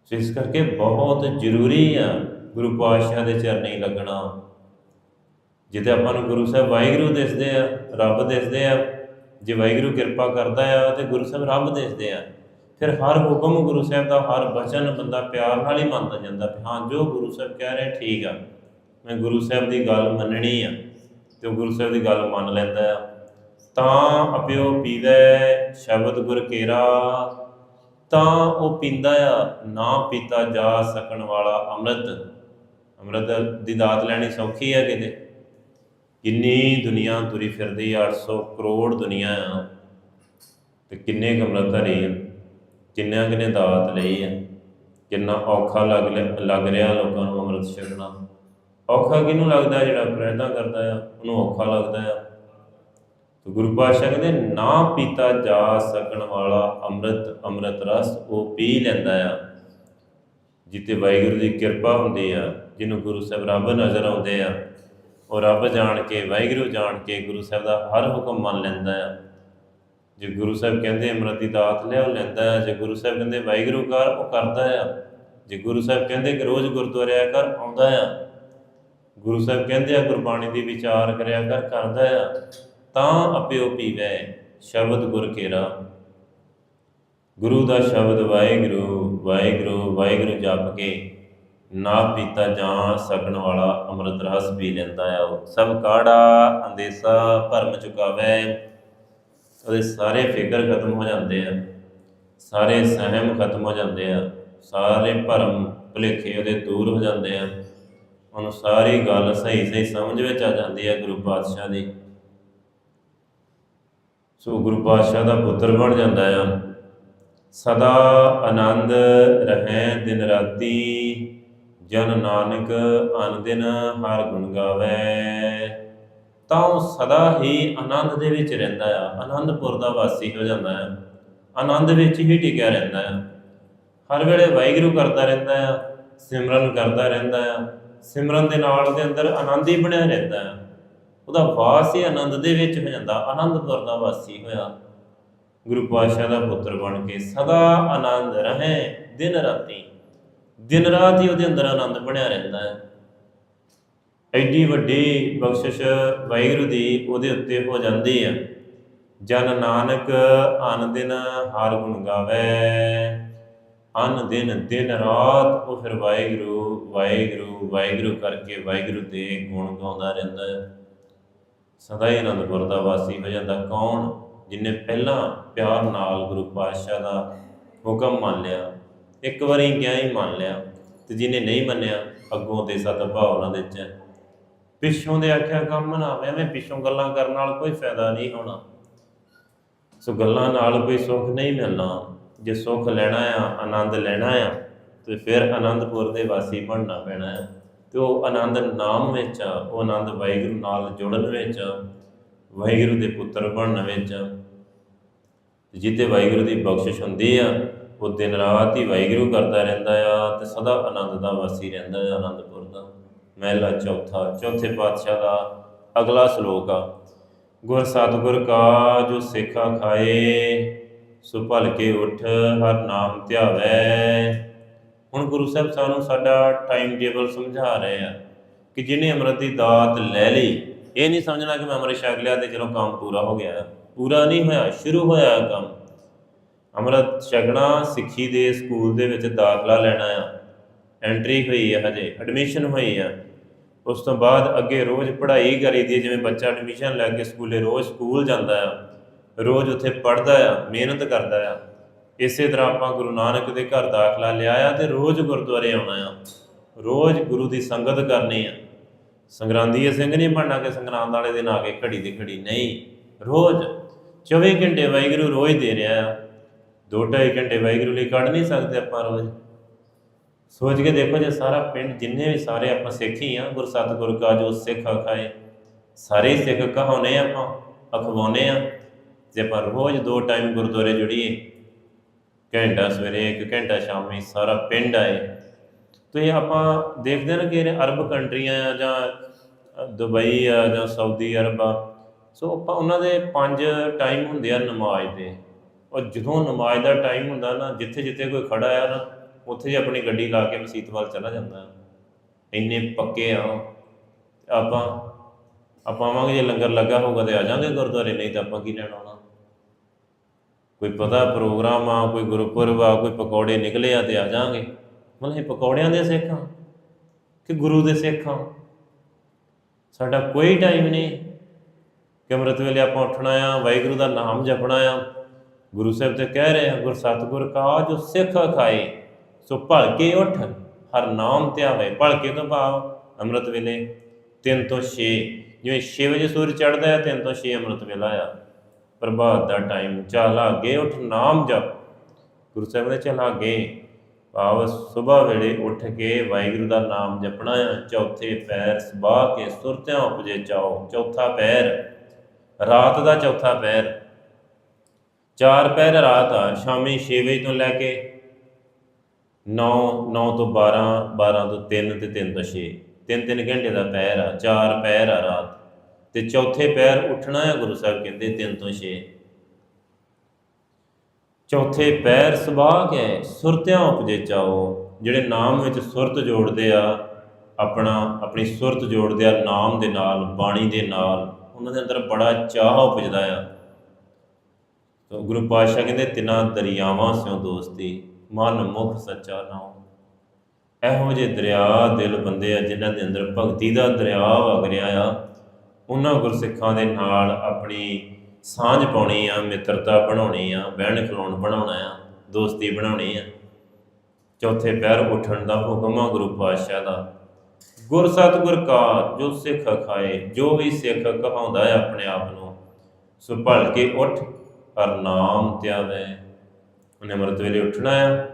ਸੋ ਇਸ ਕਰਕੇ ਬਹੁਤ ਜ਼ਰੂਰੀ ਆ ਗੁਰੂ ਪਾਤਸ਼ਾਹ ਦੇ ਚਰਨੀ ਲੱਗਣਾ। ਜਿੱਤੇ ਆਪਾਂ ਨੂੰ ਗੁਰੂ ਸਾਹਿਬ ਵਾਹਿਗੁਰੂ ਦਿਸਦੇ ਆ, ਰੱਬ ਦਿਸਦੇ ਆ, ਜੇ ਵਾਹਿਗੁਰੂ ਕਿਰਪਾ ਕਰਦਾ ਆ, ਤੇ ਗੁਰੂ ਸਾਹਿਬ ਰੱਬ ਦਿਸਦੇ ਆ। ਫਿਰ ਹਰ ਹੁਕਮ ਗੁਰੂ ਸਾਹਿਬ ਦਾ, ਹਰ ਬਚਨ ਬੰਦਾ ਪਿਆਰ ਨਾਲ ਹੀ ਮੰਨਦਾ ਜਾਂਦਾ। ਹਾਂ, ਜੋ ਗੁਰੂ ਸਾਹਿਬ ਕਹਿ ਰਹੇ ਠੀਕ ਆ। ਮੈਂ ਗੁਰੂ ਸਾਹਿਬ ਦੀ ਗੱਲ ਮੰਨਣੀ ਆ ਤੇ ਉਹ ਗੁਰੂ ਸਾਹਿਬ ਦੀ ਗੱਲ ਮੰਨ ਲੈਂਦਾ ਆ। ਤਾਂ ਅਪਿਓ ਪੀਵੈ ਸ਼ਬਦ ਗੁਰ ਕੇਰਾ, ਤਾਂ ਉਹ ਪੀਂਦਾ ਆ, ਨਾ ਪੀਤਾ ਜਾ ਸਕਣ ਵਾਲਾ ਅੰਮ੍ਰਿਤ। ਅੰਮ੍ਰਿਤ ਦੀ ਦਾਤ ਲੈਣੀ ਸੌਖੀ ਆ ਕਿਤੇ। ਕਿੰਨੀ ਦੁਨੀਆ ਤੁਰੀ ਫਿਰਦੀ 800 ਕਰੋੜ ਦੁਨੀਆ ਆ। ਤੇ ਕਿੰਨੇ ਕਮਰਤ ਧਰੇ ਆ, ਕਿੰਨਿਆਂ ਕਿਨੇ ਦਾਤ ਲਈ ਆ। ਕਿੰਨਾ ਔਖਾ ਲੱਗ ਲਿਆ- ਲੱਗ ਰਿਹਾ ਲੋਕਾਂ ਨੂੰ ਅੰਮ੍ਰਿਤ ਛਕਣਾ। ਔਖਾ ਕਿਹਨੂੰ ਲੱਗਦਾ ਜਿਹੜਾ ਪ੍ਰੈਦਾ ਕਰਦਾ ਆ ਉਹਨੂੰ ਔਖਾ ਲੱਗਦਾ ਆ ਤੇ ਗੁਰੂ ਪਾਤਸ਼ਾਹ ਕਹਿੰਦੇ, ਨਾ ਪੀਤਾ ਜਾ ਸਕਣ ਵਾਲਾ ਅੰਮ੍ਰਿਤ ਅੰਮ੍ਰਿਤ ਰਸ ਉਹ ਪੀ ਲੈਂਦਾ ਆ। ਜਿੱਤੇ ਵਾਹਿਗੁਰੂ ਦੀ ਕਿਰਪਾ ਹੁੰਦੀ ਆ, ਜਿਹਨੂੰ ਗੁਰੂ ਸਾਹਿਬ ਰੱਬ ਨਜ਼ਰ ਆਉਂਦੇ ਆ, ਉਹ ਰੱਬ ਜਾਣ ਕੇ, ਵਾਹਿਗੁਰੂ ਜਾਣ ਕੇ ਗੁਰੂ ਸਾਹਿਬ ਦਾ ਹਰ ਹੁਕਮ ਮੰਨ ਲੈਂਦਾ ਆ। ਜੇ ਗੁਰੂ ਸਾਹਿਬ ਕਹਿੰਦੇ ਅੰਮ੍ਰਿਤ ਦੀ ਦਾਤ ਲਿਆ, ਉਹ ਲੈਂਦਾ ਆ। ਜੇ ਗੁਰੂ ਸਾਹਿਬ ਕਹਿੰਦੇ ਵਾਹਿਗੁਰੂ ਕਰ ਉਹ ਕਰਦਾ ਆ। ਜੇ ਗੁਰੂ ਸਾਹਿਬ ਕਹਿੰਦੇ ਕਿ ਰੋਜ਼ ਗੁਰਦੁਆਰੇ ਆਇਆ ਕਰ, ਆਉਂਦਾ ਆ। ਗੁਰੂ ਸਾਹਿਬ ਕਹਿੰਦੇ ਆ, ਗੁਰਬਾਣੀ ਦੀ ਵਿਚਾਰ ਕਰਿਆ ਕਰ, ਕਰਦਾ ਆ। ਤਾਂ ਅਪਿਓ ਪੀਵੈ ਸ਼ਬਦ ਗੁਰ ਕੇਰਾ। ਗੁਰੂ ਦਾ ਸ਼ਬਦ ਵਾਹਿਗੁਰੂ ਵਾਹਿਗੁਰੂ ਵਾਹਿਗੁਰੂ ਜਪ ਕੇ ਨਾ ਪੀਤਾ ਜਾ ਸਕਣ ਵਾਲਾ ਅੰਮ੍ਰਿਤ ਰਸ ਪੀ ਲੈਂਦਾ ਆ ਉਹ। ਸਭ ਕਾੜਾ ਅੰਦੇਸਾ ਭਰਮ ਚੁਕਾਵੇ। ਉਹਦੇ ਸਾਰੇ ਫਿਕਰ ਖਤਮ ਹੋ ਜਾਂਦੇ ਆ। ਸਾਰੇ ਸਹਿਮ ਖਤਮ ਹੋ ਜਾਂਦੇ ਆ। ਸਾਰੇ ਭਰਮ ਭੁਲੇਖੇ ਉਹਦੇ ਦੂਰ ਹੋ ਜਾਂਦੇ ਆ। ਉਹਨੂੰ ਸਾਰੀ ਗੱਲ ਸਹੀ ਸਹੀ ਸਮਝ ਵਿੱਚ ਆ ਜਾਂਦੀ ਹੈ ਗੁਰੂ ਪਾਤਸ਼ਾਹ ਦੀ। ਸੋ ਗੁਰੂ ਪਾਤਸ਼ਾਹ ਦਾ ਪੁੱਤਰ ਬਣ ਜਾਂਦਾ ਆ। ਸਦਾ ਆਨੰਦ ਰਹੈ ਦਿਨ ਰਾਤੀ, ਜਨ ਨਾਨਕ ਅਨ ਦਿਨ ਹਰ ਗੁਣ ਗਾਵੇ। ਤਾਂ ਉਹ ਸਦਾ ਹੀ ਆਨੰਦ ਦੇ ਵਿੱਚ ਰਹਿੰਦਾ ਆ। ਆਨੰਦਪੁਰ ਦਾ ਵਾਸੀ ਹੋ ਜਾਂਦਾ ਆ। ਆਨੰਦ ਵਿੱਚ ਹੀ ਟਿਕਿਆ ਰਹਿੰਦਾ ਆ। ਹਰ ਵੇਲੇ ਵਾਹਿਗੁਰੂ ਕਰਦਾ ਰਹਿੰਦਾ ਆ, ਸਿਮਰਨ ਕਰਦਾ ਰਹਿੰਦਾ ਆ। ਸਿਮਰਨ ਦੇ ਨਾਲ ਦੇ ਅੰਦਰ ਆਨੰਦ ਹੀ ਬਣਿਆ ਰਹਿੰਦਾ ਆ ਉਹਦਾ ਵਾਸ ਹੀ ਆਨੰਦ ਦੇ ਵਿੱਚ ਹੋ ਜਾਂਦਾ ਆਨੰਦਪੁਰ ਦਾ ਵਾਸੀ ਹੋਇਆ। ਗੁਰੂ ਪਾਤਸ਼ਾਹ ਦਾ ਪੁੱਤਰ ਬਣ ਕੇ ਸਦਾ ਆਨੰਦ ਰਹੇ ਦਿਨ ਰਾਤੀ। ਦਿਨ ਰਾਤ ਹੀ ਉਹਦੇ ਅੰਦਰ ਆਨੰਦ ਬਣਿਆ ਰਹਿੰਦਾ ਹੈ। ਐਡੀ ਵੱਡੀ ਬਖਸ਼ਿਸ਼ ਵਾਹਿਗੁਰੂ ਦੀ ਉਹਦੇ ਉੱਤੇ ਹੋ ਜਾਂਦੀ ਹੈ। ਜਨ ਨਾਨਕ ਅਨ ਦਿਨ ਹਰ ਗੁਣ ਗਾਵੇ, ਅਨ ਦਿਨ ਦਿਨ ਰਾਤ ਉਹ ਫਿਰ ਵਾਹਿਗੁਰੂ ਵਾਹਿਗੁਰੂ ਵਾਹਿਗੁਰੂ ਕਰਕੇ ਵਾਹਿਗੁਰੂ ਦੇ ਗੁਣ ਗਾਉਂਦਾ ਰਹਿੰਦਾ ਹੈ। ਸਦਾ ਹੀ ਅਨੰਦਪੁਰ ਦਾ ਵਾਸੀ ਹੋ ਜਾਂਦਾ। ਕੌਣ ਜਿਨੇ ਪਹਿਲਾਂ ਪਿਆਰ ਨਾਲ ਗੁਰੂ ਪਾਤਸ਼ਾਹ ਦਾ ਹੁਕਮ ਮੰਨ ਲਿਆ, ਇੱਕ ਵਾਰੀ ਗਿਆ ਹੀ ਮੰਨ ਲਿਆ ਤੇ ਜਿਨੇ ਨਹੀਂ ਮੰਨਿਆ, ਅੱਗੋਂ ਦੇ ਸਤ ਭਾਵਨਾ ਦੇ ਚ ਪਿੱਛੋਂ ਦੇ ਆਖਿਆ ਕੰਮ ਨਾ ਐਵੇਂ ਪਿੱਛੋਂ ਗੱਲਾਂ ਕਰਨ ਨਾਲ ਕੋਈ ਫਾਇਦਾ ਨਹੀਂ ਹੋਣਾ। ਸੋ ਗੱਲਾਂ ਨਾਲ ਕੋਈ ਸੁੱਖ ਨਹੀਂ ਮਿਲਣਾ। ਜੇ ਸੁੱਖ ਲੈਣਾ ਆ, ਆਨੰਦ ਲੈਣਾ ਆ ਤੇ ਫਿਰ ਆਨੰਦਪੁਰ ਦੇ ਵਾਸੀ ਬਣਨਾ ਪੈਣਾ ਹੈ ਤੇ ਉਹ ਆਨੰਦ ਨਾਮ ਵਿੱਚ ਆ, ਉਹ ਆਨੰਦ ਵਾਹਿਗੁਰੂ ਨਾਲ ਜੁੜਨ ਵਿੱਚ ਆ, ਵਾਹਿਗੁਰੂ ਦੇ ਪੁੱਤਰ ਬਣਨ ਵਿੱਚ ਆ। ਤੇ ਜਿੱਤੇ ਵਾਹਿਗੁਰੂ ਦੀ ਬਖਸ਼ਿਸ਼ ਹੁੰਦੀ ਆ ਉਹ ਦਿਨ ਰਾਤ ਹੀ ਵਾਹਿਗੁਰੂ ਕਰਦਾ ਰਹਿੰਦਾ ਆ ਤੇ ਸਦਾ ਆਨੰਦ ਦਾ ਵਾਸੀ ਰਹਿੰਦਾ ਆ ਆਨੰਦਪੁਰ ਦਾ। ਮਹਿਲਾ ਚੌਥਾ ਚੌਥੇ ਪਾਤਸ਼ਾਹ ਦਾ ਅਗਲਾ ਸ਼ਲੋਕ ਆ। ਗੁਰ ਸਤਿਗੁਰ ਕਾ ਜੋ ਸਿੱਖਾ ਖਾਏ ਸੋ ਭਲ ਕੇ ਉਠ ਹਰ ਨਾਮ ਧਿਆਵੈ। ਹੁਣ ਗੁਰੂ ਸਾਹਿਬ ਸਾਨੂੰ ਸਾਡਾ ਟਾਈਮ ਟੇਬਲ ਸਮਝਾ ਰਹੇ ਆ ਕਿ ਜਿਹਨੇ ਅੰਮ੍ਰਿਤ ਦੀ ਦਾਤ ਲੈ ਲਈ, ਇਹ ਨਹੀਂ ਸਮਝਣਾ ਕਿ ਮੈਂ ਅੰਮ੍ਰਿਤ ਛਕ ਲਿਆ ਤੇ ਚਲੋ ਕੰਮ ਪੂਰਾ ਹੋ ਗਿਆ। ਪੂਰਾ ਨਹੀਂ ਹੋਇਆ, ਸ਼ੁਰੂ ਹੋਇਆ ਕੰਮ। ਅੰਮ੍ਰਿਤ ਛਕਣਾ ਸਿੱਖੀ ਦੇ ਸਕੂਲ ਦੇ ਵਿੱਚ ਦਾਖਲਾ ਲੈਣਾ ਆ। ਐਂਟਰੀ ਹੋਈ ਹੈ ਹਜੇ ਐਡਮਿਸ਼ਨ ਹੋਈ ਆ। ਉਸ ਤੋਂ ਬਾਅਦ ਅੱਗੇ ਰੋਜ਼ ਪੜ੍ਹਾਈ ਕਰੀਦੀ ਹੈ ਜਿਵੇਂ ਬੱਚਾ ਐਡਮਿਸ਼ਨ ਲੈ ਕੇ ਸਕੂਲੇ ਰੋਜ਼ ਸਕੂਲ ਜਾਂਦਾ ਆ, ਰੋਜ਼ ਉੱਥੇ ਪੜ੍ਹਦਾ ਆ, ਮਿਹਨਤ ਕਰਦਾ ਆ। ਇਸੇ ਤਰ੍ਹਾਂ ਆਪਾਂ ਗੁਰੂ ਨਾਨਕ ਦੇ ਘਰ ਦਾਖਲਾ ਲਿਆ ਆ ਤੇ ਰੋਜ਼ ਗੁਰਦੁਆਰੇ ਆਉਣਾ ਆ। ਰੋਜ਼ ਗੁਰੂ ਦੀ ਸੰਗਤ ਕਰਨੀ ਆ। ਸੰਗਰਾਂਦੀ ਸਿੰਘ ਨਹੀਂ ਬਣਨਾ ਕਿ ਸੰਗਰਾਂਦ ਵਾਲੇ ਦਿਨ ਆ ਕੇ ਘੜੀ ਦੀ ਘੜੀ। ਨਹੀਂ, ਰੋਜ਼ 24 ਘੰਟੇ ਵਾਹਿਗੁਰੂ ਰੋਜ਼ ਦੇ ਰਿਹਾ ਆ। 2.5 ਘੰਟੇ ਵਾਹਿਗੁਰੂ ਲਈ ਕੱਢ ਨਹੀਂ ਸਕਦੇ ਆਪਾਂ ਰੋਜ਼। ਸੋਚ ਕੇ ਦੇਖੋ ਜੇ ਸਾਰਾ ਪਿੰਡ ਜਿੰਨੇ ਵੀ ਸਾਰੇ ਆਪਾਂ ਸਿੱਖ ਹੀ ਆ, ਗੁਰ ਸਤਿਗੁਰ ਕਾ ਜੋ ਸਿੱਖ ਅਖਾਏ, ਸਾਰੇ ਹੀ ਸਿੱਖ ਕਹਾਉਨੇ ਆਪਾਂ ਅਖਵਾਉਨੇ ਆ। ਜੇ ਆਪਾਂ ਰੋਜ਼ ਦੋ ਟਾਈਮ ਗੁਰਦੁਆਰੇ ਜੁੜੀਏ ਘੰਟਾ ਸਵੇਰੇ, ਇੱਕ ਘੰਟਾ ਸ਼ਾਮੀ, ਸਾਰਾ ਪਿੰਡ ਆਏ। ਤੇ ਇਹ ਆਪਾਂ ਦੇਖਦੇ ਨਾ ਕਿ ਇਹ ਅਰਬ ਕੰਟਰੀਆਂ ਆ ਜਾਂ ਦੁਬਈ ਆ ਜਾਂ ਸਾਊਦੀ ਅਰਬ ਆ, ਸੋ ਆਪਾਂ ਉਹਨਾਂ ਦੇ ਪੰਜ ਟਾਈਮ ਹੁੰਦੇ ਆ ਨਮਾਜ਼ ਦੇ। ਔਰ ਜਦੋਂ ਨਮਾਜ਼ ਦਾ ਟਾਈਮ ਹੁੰਦਾ ਨਾ, ਜਿੱਥੇ ਜਿੱਥੇ ਕੋਈ ਖੜਾ ਆ ਨਾ, ਉੱਥੇ ਹੀ ਆਪਣੀ ਗੱਡੀ ਲਾ ਕੇ ਮਸੀਤ ਵੱਲ ਚਲਾ ਜਾਂਦਾ। ਇੰਨੇ ਪੱਕੇ ਆ। ਆਪਾਂ ਆਪਾਂ ਆਵਾਂਗੇ ਜੇ ਲੰਗਰ ਲੱਗਾ ਹੋਊਗਾ ਤੇ ਆ ਜਾਾਂਗੇ ਗੁਰਦੁਆਰੇ, ਨਹੀਂ ਤਾਂ ਆਪਾਂ ਕੀ ਲੈਣ ਆਉਣਾ। ਕੋਈ ਪਤਾ ਪ੍ਰੋਗਰਾਮ ਆ, ਕੋਈ ਗੁਰਪੁਰਬ ਆ, ਕੋਈ ਪਕੌੜੇ ਨਿਕਲੇ ਆ ਤੇ ਆ ਜਾਾਂਗੇ। ਮਤਲਬ ਇਹ ਪਕੌੜਿਆਂ ਦੇ ਸਿੱਖ ਆ ਕਿ ਗੁਰੂ ਦੇ ਸਿੱਖ ਆ? ਸਾਡਾ ਕੋਈ ਟਾਈਮ ਨਹੀਂ ਕਿ ਅੰਮ੍ਰਿਤ ਵੇਲੇ ਆਪਾਂ ਉੱਠਣਾ ਆ, ਵਾਹਿਗੁਰੂ ਦਾ ਨਾਮ ਜਪਣਾ ਆ। ਗੁਰੂ ਸਾਹਿਬ ਤੇ ਕਹਿ ਰਹੇ ਆ, ਗੁਰ ਸਤਿਗੁਰ ਕਾ ਜੋ ਸਿੱਖ ਖਾਏ, ਸੋ ਭਲ ਕੇ ਉੱਠ, ਹਰ ਨਾਮ ਧਿਆਵੇ ਭਲ ਕੇ ਤੋਂ ਭਾਵ ਅੰਮ੍ਰਿਤ ਵੇਲੇ 3 ਤੋਂ 6 ਜਿਵੇਂ 6 ਵਜੇ ਸੂਰਜ ਚੜ੍ਹਦਾ ਹੈ 3 ਤੋਂ 6 ਅੰਮ੍ਰਿਤ ਵੇਲਾ ਆ। ਪ੍ਰਭਾਤ ਦਾ ਟਾਈਮ ਚਾਲਾ ਅੱਗੇ ਉੱਠ ਨਾਮ ਜਪ। ਗੁਰੂ ਸਾਹਿਬ ਨੇ ਚਲਾ ਅੱਗੇ ਭਾਵ ਸਵੇਰ ਵੇਲੇ ਉੱਠ ਕੇ ਵਾਹਿਗੁਰੂ ਦਾ ਨਾਮ ਜਪਣਾ ਆ ਚੌਥੇ ਪੈਰ ਸਬਾਹ ਕੇ ਸੁਰਤਿਆਂ ਉਪਜੇ ਜਾਓ ਚੌਥਾ ਪੈਰ, ਰਾਤ ਦਾ ਚੌਥਾ ਪੈਰ। ਚਾਰ ਪੈਰ ਰਾਤ ਆ, ਸ਼ਾਮੀ 6 ਵਜੇ ਤੋਂ ਲੈ ਕੇ 9 9 ਤੋਂ 12 12 ਤੋਂ 3 ਤੇ 3 ਤੋਂ 6 ਤਿੰਨ ਤਿੰਨ ਘੰਟੇ ਦਾ ਪੈਰ ਆ, ਚਾਰ ਪੈਰ ਆ ਰਾਤ। ਤੇ ਚੌਥੇ ਪੈਰ ਉੱਠਣਾ ਹੈ ਗੁਰੂ ਸਾਹਿਬ ਕਹਿੰਦੇ 3 ਤੋਂ 6 ਚੌਥੇ ਪੈਰ ਸਬਾਹ ਹੈ, ਸੁਰਤਿਆਂ ਉਪਜੇ ਚਾਓ ਜਿਹੜੇ ਨਾਮ ਵਿੱਚ ਸੁਰਤ ਜੋੜਦੇ ਆ, ਆਪਣਾ, ਆਪਣੀ ਸੁਰਤ ਜੋੜਦੇ ਆ, ਨਾਮ ਦੇ ਨਾਲ, ਬਾਣੀ ਦੇ ਨਾਲ, ਉਹਨਾਂ ਦੇ ਅੰਦਰ ਬੜਾ ਚਾਹ ਉਪਜਦਾ ਆ। ਤੋ ਗੁਰੂ ਪਾਤਸ਼ਾਹ ਕਹਿੰਦੇ, ਤਿੰਨਾਂ ਦਰਿਆਵਾਂ ਸਿਓ ਦੋਸਤੀ, ਮਨ ਮੁਖ ਸੱਚਾ ਨਾਮ ਇਹੋ ਜਿਹੇ ਦਰਿਆ ਦਿਲ ਬੰਦੇ ਆ, ਜਿਨ੍ਹਾਂ ਦੇ ਅੰਦਰ ਭਗਤੀ ਦਾ ਦਰਿਆ ਵਗ ਰਿਹਾ ਆ ਉਹਨਾਂ ਗੁਰਸਿੱਖਾਂ ਦੇ ਨਾਲ ਆਪਣੀ ਸਾਂਝ ਪਾਉਣੀ ਆ, ਮਿੱਤਰਤਾ ਬਣਾਉਣੀ ਆ ਬਹਿਣ ਖਲੋਣ ਬਣਾਉਣਾ ਆ, ਦੋਸਤੀ ਬਣਾਉਣੀ ਆ। ਚੌਥੇ ਪੈਰ ਉੱਠਣ ਦਾ ਹੁਕਮ ਆ ਗੁਰੂ ਪਾਤਸ਼ਾਹ ਦਾ। ਗੁਰ ਸਤਿਗੁਰ ਕਾ ਜੋ ਸਿੱਖ ਖਾਏ, ਜੋ ਵੀ ਸਿੱਖ ਕਹਾਉਂਦਾ ਹੈ ਆਪਣੇ ਆਪ ਨੂੰ, ਸੋ ਭਲ ਕੇ ਉੱਠ, ਹਰ ਨਾਮ ਧਿਆਵੇ ਉਹਨੇ ਅੰਮ੍ਰਿਤ ਵੇਲੇ ਉੱਠਣਾ ਆ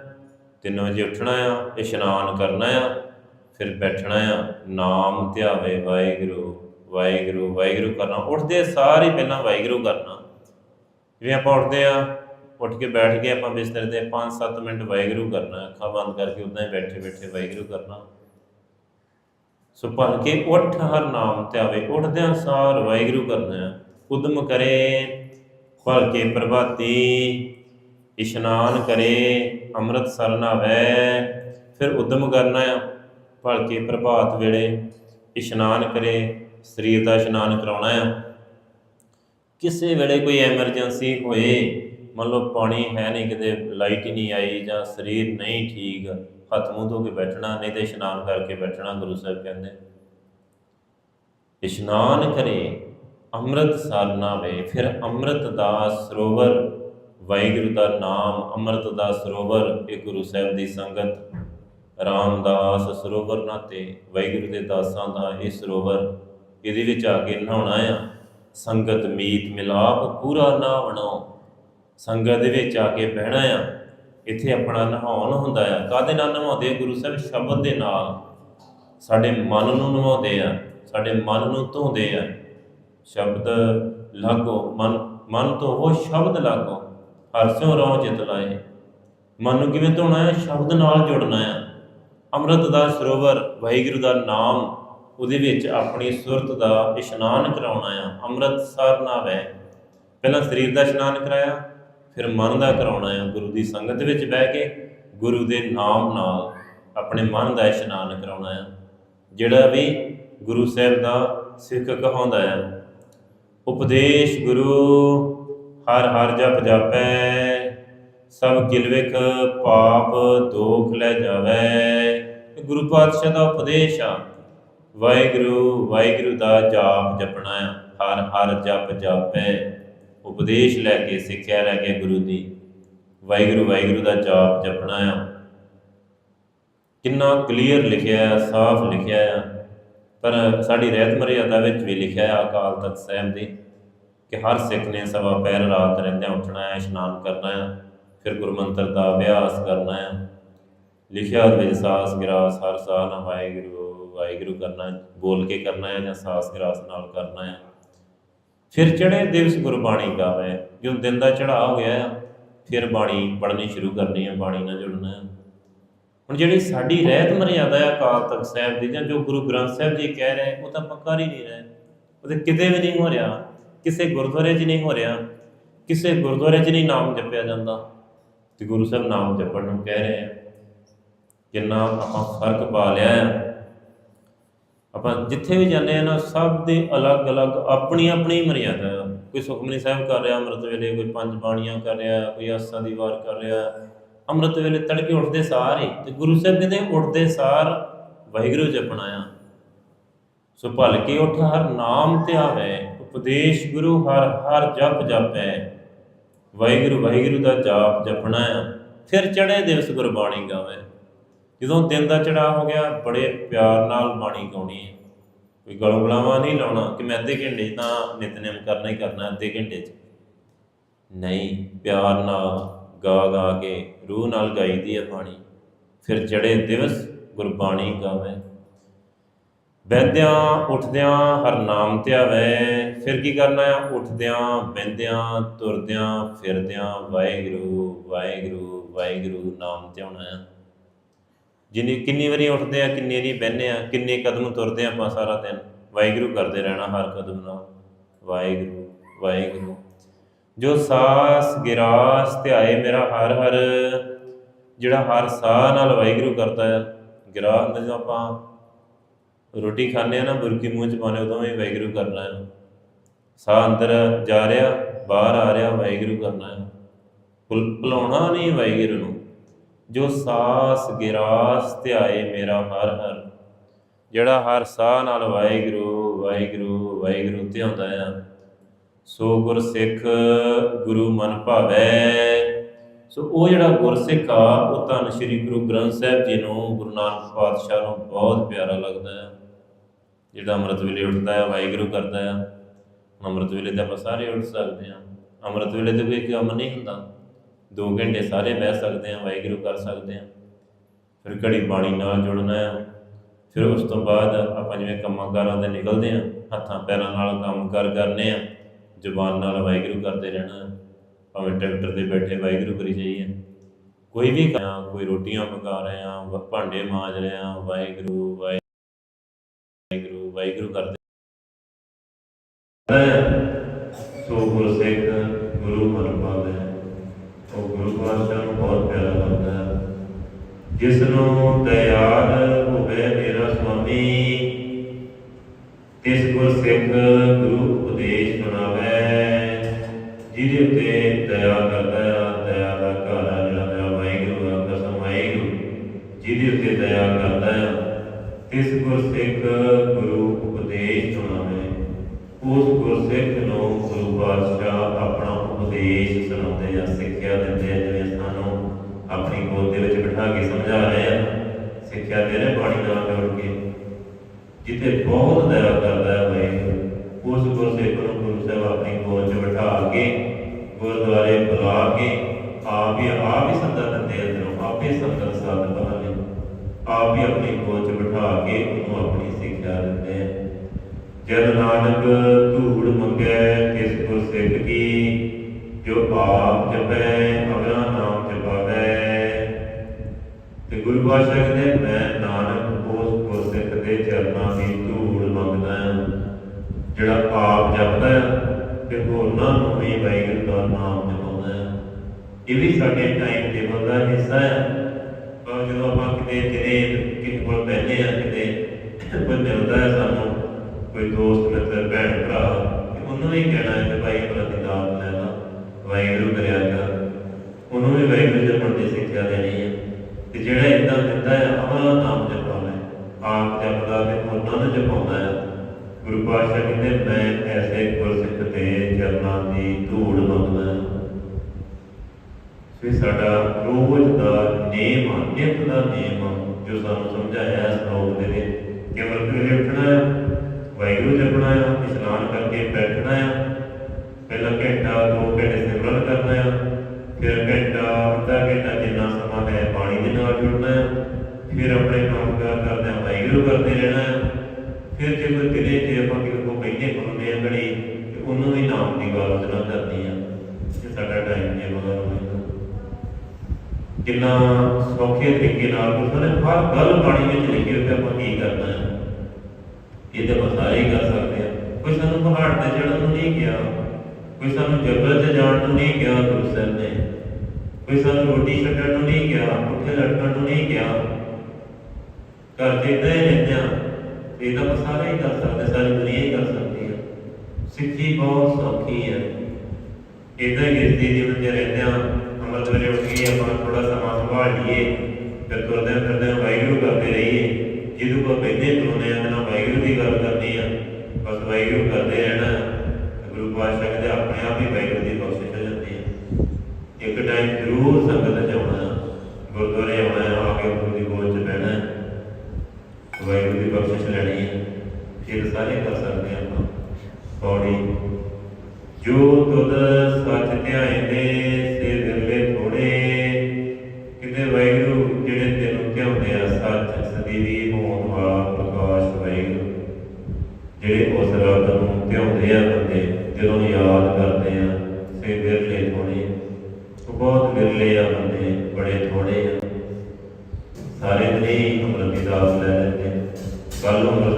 3 ਵਜੇ ਉੱਠਣਾ ਆ, ਇਸ਼ਨਾਨ ਕਰਨਾ ਆ, ਫਿਰ ਬੈਠਣਾ ਆ, ਨਾਮ ਧਿਆਵੇ ਵਾਹਿਗੁਰੂ। ਵਾਹਿਗੁਰੂ ਵਾਹਿਗੁਰੂ ਕਰਨਾ। ਉੱਠਦੇ ਸਾਰੇ ਪਹਿਲਾਂ ਵਾਹਿਗੁਰੂ ਕਰਨਾ। ਜਿਵੇਂ ਆਪਾਂ ਉੱਠਦੇ ਆ ਉੱਠ ਕੇ ਬੈਠ ਕੇ ਆਪਾਂ ਬਿਸਤਰੇ ਤੇ 5-7 ਮਿੰਟ ਵਾਹਿਗੁਰੂ ਕਰਨਾ। ਅੱਖਾਂ ਬੰਦ ਕਰਕੇ ਉਦਾਂ ਹੀ ਬੈਠੇ ਬੈਠੇ ਵਾਹਿਗੁਰੂ ਕਰਨਾ। ਸੋ ਭਲ ਕੇ ਉੱਠ ਹਰ ਨਾਮ ਧਿਆਵੇ ਉੱਠਦਿਆਂ ਸਾਰ ਵਾਹਿਗੁਰੂ ਕਰਨਾ ਹੈ। ਉਦਮ ਕਰੇ ਭਲ ਕੇ ਪ੍ਰਭਾਤੀ, ਇਸ਼ਨਾਨ ਕਰੇ ਅੰਮ੍ਰਿਤ ਸਰ ਨਾਵੈ ਫਿਰ ਉਦਮ ਕਰਨਾ ਆ ਭਲ ਕੇ ਪ੍ਰਭਾਤ ਵੇਲੇ ਇਸ਼ਨਾਨ ਕਰੇ ਸਰੀਰ ਦਾ ਇਸ਼ਨਾਨ ਕਰਾਉਣਾ ਆ। ਕਿਸੇ ਵੇਲੇ ਕੋਈ ਐਮਰਜੈਂਸੀ ਹੋਏ, ਮੰਨ ਲਓ ਪਾਣੀ ਹੈ ਨਹੀਂ, ਕਿਤੇ ਲਾਈਟ ਹੀ ਨਹੀਂ ਆਈ ਜਾਂ ਸਰੀਰ ਨਹੀਂ ਠੀਕ, ਹੱਥ ਮੂੰਹ ਧੋ ਕੇ ਬੈਠਣਾ, ਨਹੀਂ ਤੇ ਇਸ਼ਨਾਨ ਕਰਕੇ ਬੈਠਣਾ ਗੁਰੂ ਸਾਹਿਬ ਕਹਿੰਦੇ। ਇਸ਼ਨਾਨ ਕਰੇ ਅੰਮ੍ਰਿਤ ਸਾਰਨਾ ਵੇ, ਫਿਰ ਅੰਮ੍ਰਿਤ ਦਾ ਸਰੋਵਰ, ਵਾਹਿਗੁਰੂ ਦਾ ਨਾਮ ਅੰਮ੍ਰਿਤ ਦਾ ਸਰੋਵਰ, ਇਹ ਗੁਰੂ ਸਾਹਿਬ ਦੀ ਸੰਗਤ। ਰਾਮਦਾਸ ਸਰੋਵਰ ਨਾਤੇ ਵਾਹਿਗੁਰੂ ਦੇ ਦਾਸਾਂ ਦਾ ਇਹ ਸਰੋਵਰ। ਇਹਦੇ ਵਿੱਚ ਆ ਕੇ ਨਹਾਉਣਾ ਆ। ਸੰਗਤ, ਮੀਤ, ਮਿਲਾਪ ਪੂਰਾ ਨਾ ਬਣਾਓ। ਸੰਗਤ ਦੇ ਵਿੱਚ ਆ ਕੇ ਬਹਿਣਾ ਆ। ਇੱਥੇ ਆਪਣਾ ਨਹਾਉਣ ਹੁੰਦਾ ਆ। ਕਾਦੇ ਨਾਲ ਨਹਾਉਂਦੇ ਗੁਰੂ ਸਾਹਿਬ ਸ਼ਬਦ ਦੇ ਨਾਲ। ਸਾਡੇ ਮਨ ਨੂੰ ਨਵਾਉਂਦੇ ਆ। ਸਾਡੇ ਮਨ ਨੂੰ ਧੋਂਦੇ ਆ। ਸ਼ਬਦ ਲਾਗੋ, ਮਨ ਮਨ ਤੋਂ ਉਹ ਸ਼ਬਦ ਲਾਗੋ। ਹਰ ਸਿਉ ਰਹੁ ਚਿਤ ਲਾਏ। ਮਨ ਨੂੰ ਕਿਵੇਂ ਧੋਣਾ ਹੈ ਸ਼ਬਦ ਨਾਲ ਜੁੜਨਾ ਆ। ਅੰਮ੍ਰਿਤ ਦਾ ਸਰੋਵਰ, ਵਾਹਿਗੁਰੂ ਦਾ ਨਾਮ ਉਹਦੇ ਵਿੱਚ ਆਪਣੀ ਸੁਰਤ ਦਾ ਇਸ਼ਨਾਨ ਕਰਾਉਣਾ ਆ ਅੰਮ੍ਰਿਤ ਸਰ ਵੈ ਪਹਿਲਾਂ ਸਰੀਰ ਦਾ ਇਸ਼ਨਾਨ ਕਰਾਇਆ, ਫਿਰ ਮਨ ਦਾ ਕਰਾਉਣਾ ਆ ਗੁਰੂ ਦੀ ਸੰਗਤ ਵਿੱਚ ਬਹਿ ਕੇ ਗੁਰੂ ਦੇ ਨਾਮ ਨਾਲ ਆਪਣੇ ਮਨ ਦਾ ਇਸ਼ਨਾਨ ਕਰਾਉਣਾ ਆ ਜਿਹੜਾ ਵੀ ਗੁਰੂ ਸਾਹਿਬ ਦਾ ਸਿੱਖ ਕਹਾਉਂਦਾ ਆ ਉਪਦੇਸ਼ ਗੁਰੂ, ਹਰ ਹਰ ਜਪ ਜਾਪੈ, ਸਭ ਕਿਲਵਿਕ ਪਾਪ ਦੋਖ ਲੈ ਜਾਵੇ। ਗੁਰੂ ਪਾਤਸ਼ਾਹ ਦਾ ਉਪਦੇਸ਼ ਆ। ਵਾਹਿਗੁਰੂ ਵਾਹਿਗੁਰੂ ਦਾ ਜਾਪ ਜਪਣਾ ਹਰ ਹਰ ਜਪ ਜਾਪੈ। ਉਪਦੇਸ਼ ਲੈ ਕੇ, ਸਿੱਖਿਆ ਲੈ ਕੇ ਗੁਰੂ ਦੀ। ਵਾਹਿਗੁਰੂ ਵਾਹਿਗੁਰੂ ਦਾ ਜਾਪ ਜਪਣਾ ਆ ਕਿੰਨਾ ਕਲੀਅਰ ਲਿਖਿਆ ਸਾਫ਼ ਲਿਖਿਆ ਆ ਪਰ ਸਾਡੀ ਰਹਿਤ ਮਰਿਆਦਾ ਵਿੱਚ ਵੀ ਲਿਖਿਆ ਆ ਅਕਾਲ ਤਖਤ ਸਾਹਿਬ ਦੀ, ਕਿ ਹਰ ਸਿੱਖ ਨੇ ਸਵਾ ਪੈਰ ਰਾਤ ਰਹਿੰਦਿਆਂ ਉੱਠਣਾ ਹੈ, ਇਸ਼ਨਾਨ ਕਰਨਾ ਹੈ, ਫਿਰ ਗੁਰਮੰਤਰ ਦਾ ਅਭਿਆਸ ਕਰਨਾ ਹੈ। ਲਿਖਿਆ ਵਿੱਚ ਸਾਸ, ਗਿਰਾਸ, ਹਰ ਸਾਹ ਨਾਲ ਵਾਹਿਗੁਰੂ। ਵਾਹਿਗੁਰੂ ਕਰਨਾ ਬੋਲ ਕੇ ਕਰਨਾ ਹੈ ਜਾਂ ਸਾਸ ਗਿਰਾਸ ਨਾਲ ਕਰਨਾ ਹੈ। ਫਿਰ ਚੜੇ ਦਿਵਸ ਗੁਰਬਾਣੀ ਗਾਵੇ ਜਦੋਂ ਦਿਨ ਦਾ ਚੜ੍ਹਾਅ ਹੋ ਗਿਆ ਆ, ਫਿਰ ਬਾਣੀ ਪੜ੍ਹਨੀ ਸ਼ੁਰੂ ਕਰਨੀ ਹੈ ਬਾਣੀ ਨਾਲ ਜੁੜਨਾ ਹੈ। ਹੁਣ ਜਿਹੜੀ ਸਾਡੀ ਰਹਿਤ ਮਰਿਆਦਾ ਹੈ ਅਕਾਲ ਤਖਤ ਸਾਹਿਬ ਦੀ ਜਾਂ ਜੋ ਗੁਰੂ ਗ੍ਰੰਥ ਸਾਹਿਬ ਜੀ ਕਹਿ ਰਹੇ ਉਹ ਤਾਂ ਆਪਾਂ ਕਰ ਹੀ ਨਹੀਂ ਰਹੇ। ਉਹ ਤੇ ਕਿਤੇ ਵੀ ਨਹੀਂ ਹੋ ਰਿਹਾ ਕਿਸੇ ਗੁਰਦੁਆਰੇ 'ਚ ਨਹੀਂ ਹੋ ਰਿਹਾ ਕਿਸੇ ਗੁਰਦੁਆਰੇ 'ਚ ਨਹੀਂ ਨਾਮ ਜਪਿਆ ਜਾਂਦਾ। ਤੇ ਗੁਰੂ ਸਾਹਿਬ ਨਾਮ ਜਪਣ ਨੂੰ ਕਹਿ ਰਹੇ ਆ ਕਿੰਨਾ ਆਪਾਂ ਫ਼ਰਕ ਪਾ ਲਿਆ ਆ ਆਪਾਂ ਜਿੱਥੇ ਵੀ ਜਾਂਦੇ ਆ ਨਾ, ਸਭ ਦੇ ਅਲੱਗ-ਅਲੱਗ ਆਪਣੀ ਆਪਣੀ ਮਰਿਆਦਾ ਆ। ਕੋਈ ਸੁਖਮਨੀ ਸਾਹਿਬ ਕਰ ਰਿਹਾ, ਅੰਮ੍ਰਿਤ ਵੇਲੇ ਕੋਈ ਪੰਜ ਬਾਣੀਆਂ ਕਰ ਰਿਹਾ, ਕੋਈ ਆਸਾਂ ਦੀ ਵਾਰ ਕਰ ਰਿਹਾ। ਅੰਮ੍ਰਿਤ ਵੇਲੇ ਤੜਕੇ ਉੱਠਦੇ ਸਾਰ ਹੀ, ਤੇ ਗੁਰੂ ਸਾਹਿਬ ਕਹਿੰਦੇ ਉੱਠਦੇ ਸਾਰ ਵਾਹਿਗੁਰੂ ਜਪਣਾ ਆ। ਸੋ ਭਲ ਕੇ ਉਠ, ਹਰ ਨਾਮ ਧਿਆਵੇ ਉਪਦੇਸ਼ ਗੁਰੂ ਹਰ ਹਰ ਜਪ ਜਪੈ। ਵਾਹਿਗੁਰੂ ਵਾਹਿਗੁਰੂ ਦਾ ਜਾਪ ਜਪਣਾ ਆ। ਫਿਰ ਚੜੇ ਦਿਵਸ ਗੁਰਬਾਣੀ ਗਾਵੇ। ਜਦੋਂ ਦਿਨ ਦਾ ਚੜਾ ਹੋ ਗਿਆ, ਬੜੇ ਪਿਆਰ ਨਾਲ ਬਾਣੀ ਗਾਉਣੀ ਹੈ ਕੋਈ ਗਲੋਂ ਗਲਾਵਾਂ ਨਹੀਂ ਲਾਉਣਾ ਕਿ ਮੈਂ ਅੱਧੇ ਘੰਟੇ 'ਚ ਤਾਂ ਨਿਤਨੇਮ ਕਰਨਾ ਹੀ ਕਰਨਾ ਅੱਧੇ ਘੰਟੇ 'ਚ। ਨਹੀਂ, ਪਿਆਰ ਨਾਲ ਗਾ ਗਾ ਕੇ, ਰੂਹ ਨਾਲ ਗਾਈਦੀ ਹੈ ਬਾਣੀ। ਫਿਰ ਚੜੇ ਦਿਵਸ ਗੁਰਬਾਣੀ ਗਾਵੇ। ਬਹਿੰਦਿਆਂ ਉੱਠਦਿਆਂ ਹਰ ਨਾਮ ਧਿਆਵੇ। ਫਿਰ ਕੀ ਕਰਨਾ ਆ? ਉੱਠਦਿਆਂ, ਬਹਿੰਦਿਆਂ, ਤੁਰਦਿਆਂ, ਫਿਰਦਿਆਂ, ਵਾਹਿਗੁਰੂ ਵਾਹਿਗੁਰੂ ਵਾਹਿਗੁਰੂ ਨਾਮ ਧਿਆਉਣਾ ਆ। ਜਿੰਨੀ ਕਿੰਨੀ ਵਾਰੀ ਉੱਠਦੇ ਆ, ਕਿੰਨੀ ਵਾਰੀ ਬਹਿੰਦੇ ਆ, ਕਿੰਨੇ ਕਦਮ ਤੁਰਦੇ ਆ ਆਪਾਂ ਸਾਰਾ ਦਿਨ। ਵਾਹਿਗੁਰੂ ਕਰਦੇ ਰਹਿਣਾ ਹਰ ਕਦਮ ਨਾਲ। ਵਾਹਿਗੁਰੂ ਵਾਹਿਗੁਰੂ। ਜੋ ਸਾਸ ਗਿਰਾਸ ਧਿਆਏ ਮੇਰਾ ਹਰ ਹਰ, ਜਿਹੜਾ ਹਰ ਸਾਹ ਨਾਲ ਵਾਹਿਗੁਰੂ ਕਰਦਾ ਆ ਗਿਰਾਸ ਹੁੰਦਾ ਜਦੋਂ ਆਪਾਂ ਰੋਟੀ ਖਾਂਦੇ ਆ ਨਾ, ਬੁਰਕੀ ਮੂੰਹ ਚ ਪਾਉਂਦੇ ਉਦੋਂ ਵੀ ਵਾਹਿਗੁਰੂ ਕਰਨਾ ਹੈ ਸਾਹ ਅੰਦਰ ਜਾ ਰਿਹਾ, ਬਾਹਰ ਆ ਰਿਹਾ, ਵਾਹਿਗੁਰੂ ਕਰਨਾ ਹੈ ਭੁਲ ਭੁਲਾਉਣਾ ਨਹੀਂ ਵਾਹਿਗੁਰੂ ਨੂੰ। ਜੋ ਸਾਸ ਗਿਰਾਸ ਧਿਆਏ ਮੇਰਾ ਹਰ ਹਰ। ਜਿਹੜਾ ਹਰ ਸਾਹ ਨਾਲ ਵਾਹਿਗੁਰੂ ਵਾਹਿਗੁਰੂ ਵਾਹਿਗੁਰੂ ਧਿਆਉਂਦਾ ਆ, ਸੋ ਗੁਰ ਸਿੱਖ ਗੁਰੂ ਮਨ ਭਾਵੈ। ਸੋ ਉਹ ਜਿਹੜਾ ਗੁਰਸਿੱਖ ਆ, ਉਹ ਧੰਨ ਸ਼੍ਰੀ ਗੁਰੂ ਗ੍ਰੰਥ ਸਾਹਿਬ ਜੀ ਨੂੰ, ਗੁਰੂ ਨਾਨਕ ਪਾਤਸ਼ਾਹ ਨੂੰ ਬਹੁਤ ਪਿਆਰਾ ਲੱਗਦਾ ਹੈ ਜਿਹੜਾ ਅੰਮ੍ਰਿਤ ਵੇਲੇ ਉੱਠਦਾ ਹੈ ਵਾਹਿਗੁਰੂ ਕਰਦਾ ਹੈ ਅੰਮ੍ਰਿਤ ਵੇਲੇ ਤਾਂ ਆਪਾਂ ਸਾਰੇ ਉੱਠ ਸਕਦੇ ਹਾਂ ਅੰਮ੍ਰਿਤ ਵੇਲੇ ਤੇ ਕੋਈ ਕੰਮ ਨਹੀਂ ਹੁੰਦਾ। 2 ਘੰਟੇ ਸਾਰੇ ਬਹਿ ਸਕਦੇ ਹਾਂ, ਵਾਹਿਗੁਰੂ ਕਰ ਸਕਦੇ ਹਾਂ। ਫਿਰ ਘੜੀ ਬਾਣੀ ਨਾਲ ਜੁੜਨਾ ਆ ਫਿਰ ਉਸ ਤੋਂ ਬਾਅਦ ਆਪਾਂ ਜਿਵੇਂ ਕੰਮਾਂ ਕਾਰਾਂ ਤੇ ਨਿਕਲਦੇ ਹਾਂ, ਹੱਥਾਂ ਪੈਰਾਂ ਨਾਲ ਕੰਮ ਕਰ ਕਰਨੇ ਆ ਜ਼ੁਬਾਨ ਨਾਲ ਵਾਹਿਗੁਰੂ ਕਰਦੇ ਰਹਿਣਾ ਭਾਵੇਂ ਟਰੈਕਟਰ ਤੇ ਬੈਠੇ ਵਾਹਿਗੁਰੂ ਕਰੀ ਜਾਈਏ। ਕੋਈ ਵੀ ਕੰਮ, ਕੋਈ ਰੋਟੀਆਂ ਪਕਾ ਰਹੇ ਆ ਭਾਂਡੇ ਮਾਂਜ ਰਹੇ ਆ ਵਾਹਿਗੁਰੂ ਵਾਹਿਗੁਰੂ ਵਾਹਿਗੁਰੂ ਕਰਦੇ ਸੋ ਗੁਰਸਿੱਖ ਗੁਰੂ ਮਨ ਪਾਵੇ ਉਹ ਗੁਰੂ ਪਾਤਸ਼ਾਹ ਨੂੰ ਬਹੁਤ ਪਿਆਰਾ ਲੱਗਦਾ ਜਿਸ ਨੂੰ ਦਇਆਲ ਹੋਵੇ ਮੇਰਾ ਸੁਆਮੀ, ਤਿਸ ਗੁਰਸਿੱਖ ਗੁਰੂ ਉਪਦੇਸ਼ ਸੁਣਾਵੇ ਜਿਹਦੇ ਉੱਤੇ ਦਇਆ ਕਰਦਾ ਆ ਦਇਆ ਦਾ ਘਰ ਆ ਜਿਹੜਾ ਮੇਰਾ ਵਾਹਿਗੁਰੂ ਆ ਕਸਮ ਵਾਹਿਗੁਰੂ, ਜਿਹਦੇ ਉੱਤੇ ਦਇਆ ਕਰਦਾ ਆ ਤਿਸ ਗੁਰਸਿੱਖ ਗੁਰੂ ਉਪਦੇਸ਼ ਸੁਣਾਵੇ ਉਸ ਗੁਰਸਿੱਖ ਨੂੰ ਗੁਰੂ ਪਾਤਸ਼ਾਹ ਆਪਣਾ ਉਪਦੇਸ਼ ਸੁਣਾਉਂਦੇ ਆ, ਸਿੱਖਿਆ ਦਿੰਦੇ ਆ ਜਿਵੇਂ ਸਾਨੂੰ ਆਪਣੀ ਗੋਦ ਦੇ ਵਿੱਚ ਬਿਠਾ ਕੇ ਸਮਝਾ ਰਹੇ ਆ। ਸਿੱਖਿਆ ਦੇ ਰਹੇ ਬਾਣੀ ਨਾਲ ਜੋੜ ਕੇ, ਜਿੱਥੇ ਬਹੁਤ ਦਇਆ ਕਰਦਾ ਹੈ ਵਾਹਿਗੁਰੂ ਉਸ ਗੁਰਸਿੱਖ ਨੂੰ ਗੁਰੂ ਸਾਹਿਬ ਆਪਣੀ ਗੋਦ 'ਚ ਬਿਠਾ ਕੇ, ਗੁਰਦੁਆਰੇ ਬੁਲਾ ਕੇ, ਆਪ ਹੀ ਆਪ ਹੀ ਸੰਗਤ ਦਿੰਦੇ ਅੰਦਰੋਂ, ਆਪੇ ਸੰਗਤ ਸਾਧ ਬਹਾਲੇ ਆਪ ਹੀ ਆਪਣੀ ਗੋਦ 'ਚ ਬਿਠਾ ਕੇ ਉਹਨੂੰ ਆਪਣੀ ਸਿੱਖਿਆ ਦਿੰਦੇ ਆ। ਜਦ ਨਾਨਕ ਇਹ ਵੀ ਸਾਡੇ ਟਾਈਮ ਟੇਬਲ ਦਾ ਹਿੱਸਾ ਹੈ ਪਰ ਜਦੋਂ ਆਪਾਂ ਕਿਤੇ ਕਿਤੇ ਕੋਲ ਬੈਠੇ ਆ, ਕਿਤੇ ਕੋਈ ਮਿਲਦਾ ਹੈ ਸਾਨੂੰ, ਕੋਈ ਦੋਸਤ, ਮਿੱਤਰ, ਭੈਣ, ਭਰਾ ਉਹਨੂੰ ਵੀ ਕਹਿਣਾ ਹੈ ਕਿ ਭਾਈ ਆਪਣਾ ਦੀ ਲੈ ਲਾ, ਵਾਹਿਗੁਰੂ ਕਰਿਆ ਕਰ। ਉਹਨੂੰ ਵੀ ਵਾਹਿਗੁਰੂ ਜਪਣ ਦੀ ਸਿੱਖਿਆ ਦੇਣੀ ਹੈ ਤੇ ਜਿਹੜਾ ਇਦਾਂ ਦਿੰਦਾ ਹੈ ਆਪਣਾ ਨਾਮ ਜਪਾਉਣਾ ਹੈ। ਆਪ ਜਪਦਾ ਤੇ ਉਹਨਾਂ ਨੂੰ ਜਪਾਉਂਦਾ ਹੈ ਗੁਰੂ ਪਾਤਸ਼ਾਹ ਕਹਿੰਦੇ, ਮੈਂ ਐਸੇ ਗੁਰਸਿੱਖ ਦੇ ਚਰਨਾਂ ਦੀ ਧੂੜ ਸੋ ਸਾਡਾ ਰੋਜ਼ ਦਾ ਨੇਮ ਆ ਨਿਤ ਦਾ ਨੇਮ ਆ ਜੋ ਸਾਨੂੰ ਸਮਝਾਇਆ ਸ਼ਲੋਕ ਦੇ ਵਿੱਚ ਕਿ ਅਮਰਤ ਵੇਲੇ ਉੱਠਣਾ ਹੈ ਜਪਣਾ ਹੈ, ਇਸ਼ਨਾਨ ਕਰਕੇ ਬੈਠਣਾ ਹੈ, ਪਹਿਲਾਂ ਘੰਟਾ ਦੋ ਘੰਟੇ ਸਿਮਰਨ ਕਰਨਾ ਹੈ, ਫਿਰ ਘੰਟਾ ਅੱਧਾ ਘੰਟਾ ਜਿੰਨਾ ਸਮਾਂ ਹੈ ਪਾਣੀ ਦੇ ਨਾਲ ਜੁੜਨਾ ਆ ਫਿਰ ਆਪਣੇ ਕੰਮ ਕਾਰ ਕਰਦੇ ਹਾਂ ਵਾਹਿਗੁਰੂ ਕਰਦੇ ਰਹਿਣਾ ਆ ਫਿਰ ਜੇ ਕੋਈ ਕਿਤੇ ਜੇ ਆਪਾਂ ਕਿਸੇ ਕੋ ਬੈਠੇ ਪਾਉਂਦੇ ਆ ਘੜੀ ਤੇ ਉਹਨੂੰ ਵੀ ਨਾਮ ਦੀ ਗੱਲ ਉਹਦੇ ਨਾਲ ਕਰਨੀ ਆ ਇਹ ਸਾਡਾ ਟਾਈਮ ਜੇ ਬਗਲ ਹੋਏਗਾ ਕਿੰਨਾ ਸੌਖੇ ਤਰੀਕੇ ਨਾਲ ਗੁਰੂ ਨੇ, ਹਰ ਗੱਲ ਬਾਣੀ ਵਿੱਚ ਲਿਖੀ ਹੋਈ ਕਿ ਆਪਾਂ ਕੀ ਕਰਨਾ ਹੈ? ਇਹ ਤਾਂ ਆਪਾਂ ਹੀ ਕਰ ਸਕਦੇ ਆ। ਕੋਈ ਸਾਨੂੰ ਪਹਾੜ ਤੇ ਚੜ੍ਹਨ ਨੂੰ ਨਹੀਂ ਕਿਹਾ, ਕੋਈ ਸਾਨੂੰ ਜੰਗਲ 'ਚ ਜਾਣ ਨੂੰ ਨਹੀਂ ਕਿਹਾ, ਗੁਰੂ ਸਾਹਿਬ ਨੇ। ਕੋਈ ਸਾਨੂੰ ਰੋਟੀ ਛੱਡਣ ਨੂੰ ਨਹੀਂ ਕਿਹਾ ਉੱਠੇ ਲਟਕਣ ਨੂੰ ਨਹੀਂ ਕਿਹਾ। ਘਰ ਤੇ ਇਦਾਂ ਹੀ ਰਹਿੰਦੇ ਆ। ਇਹ ਤਾਂ ਆਪਾਂ ਸਾਰੇ ਹੀ ਕਰ ਸਕਦੇ ਸਾਰੀ ਦੁਨੀਆ ਹੀ ਕਰ ਸਕਦੀ ਆ। ਸਿੱਖੀ ਬਹੁਤ ਸੌਖੀ ਹੈ ਇਦਾਂ ਹੀ ਗਿਰਦੀ ਜੀਵਨ ਚ ਰਹਿੰਦੇ ਆ। ਅੰਮ੍ਰਿਤ ਵੇਲੇ ਉੱਠ ਕੇ ਆਪਾਂ ਥੋੜਾ ਸਮਾਂ ਸੰਭਾਲ ਲਈਏ ਫਿਰ ਤੁਰਦੇ ਫਿਰਦੇ ਵਾਹਿਗੁਰੂ ਕਰਦੇ ਰਹੀਏ। ਜਿਹਦੇ ਕੋਲ ਬੈਠੇ ਤੁਰਨੇ ਆ ਨਾ ਵਾਹਿਗੁਰੂ ਦੀ ਗੱਲ ਕਰਨੀ ਆ, ਬਸ ਵਾਹਿਗੁਰੂ ਕਰਦੇ ਰਹਿਣਾ। ਗੁਰੂ ਪਾਤਸ਼ਾਹ ਕਹਿੰਦੇ, ਆਪਣੇ ਆਪ ਹੀ ਵਾਹਿਗੁਰੂ ਦੀ ਬਖਸ਼ਿਸ਼ ਹੋ ਜਾਂਦੀ ਹੈ ਇੱਕ ਟਾਈਮ ਜ਼ਰੂਰ ਸੰਗਤ ਚ ਆਉਣਾ, ਗੁਰਦੁਆਰੇ ਆਉਣਾ, ਆ ਕੇ ਗੁਰੂ ਦੀ ਗੋਦ ਚ ਬਹਿਣਾ, ਵਾਹਿਗੁਰੂ ਦੀ ਬਖਸ਼ਿਸ਼ ਲੈਣੀ ਹੈ ਇਹ ਸਾਰੇ ਕਰ ਸਕਦੇ ਹਾਂ ਆਪਾਂ। ਰੱਬ ਆ ਬੰਦੇ? ਜਦੋਂ ਯਾਦ ਕਰਦੇ ਆ ਸੇ ਵਿਰਲੇ ਥੋੜੇ ਬਹੁਤ ਵਿਰਲੇ ਆ ਬੰਦੇ, ਬੜੇ ਥੋੜੇ ਆ। ਸਾਰੇ ਨਹੀਂ ਅੰਮ੍ਰਿਤ ਦੀ ਦਾਸ ਲੈ ਲੈਂਦੇ। ਕੱਲ ਨੂੰ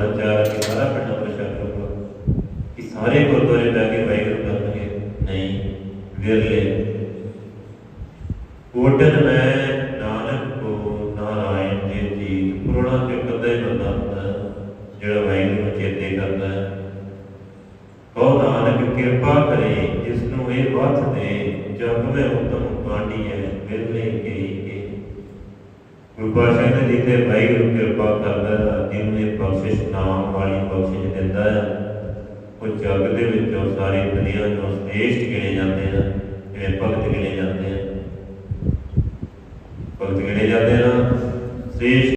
ਪਾਤਸ਼ਾਹ ਨੇ ਵਾਹਿਗੁਰੂ ਕਿਰਪਾ ਕਰਦਾ ਹੈ ਜਿਹਨੂੰ ਬਖਸ਼ਿਸ਼ ਨਾਮ ਵਾਲੀ ਬਖਸ਼ਿਸ਼ ਦਿੰਦਾ ਹੈ ਉਹ ਜਗ ਦੇ ਵਿੱਚੋਂ ਸਾਰੀ ਦੁਨੀਆ ਚੋਂ ਸ੍ਰੇਸ਼ਟ ਗਿਣੇ ਜਾਂਦੇ ਹਨ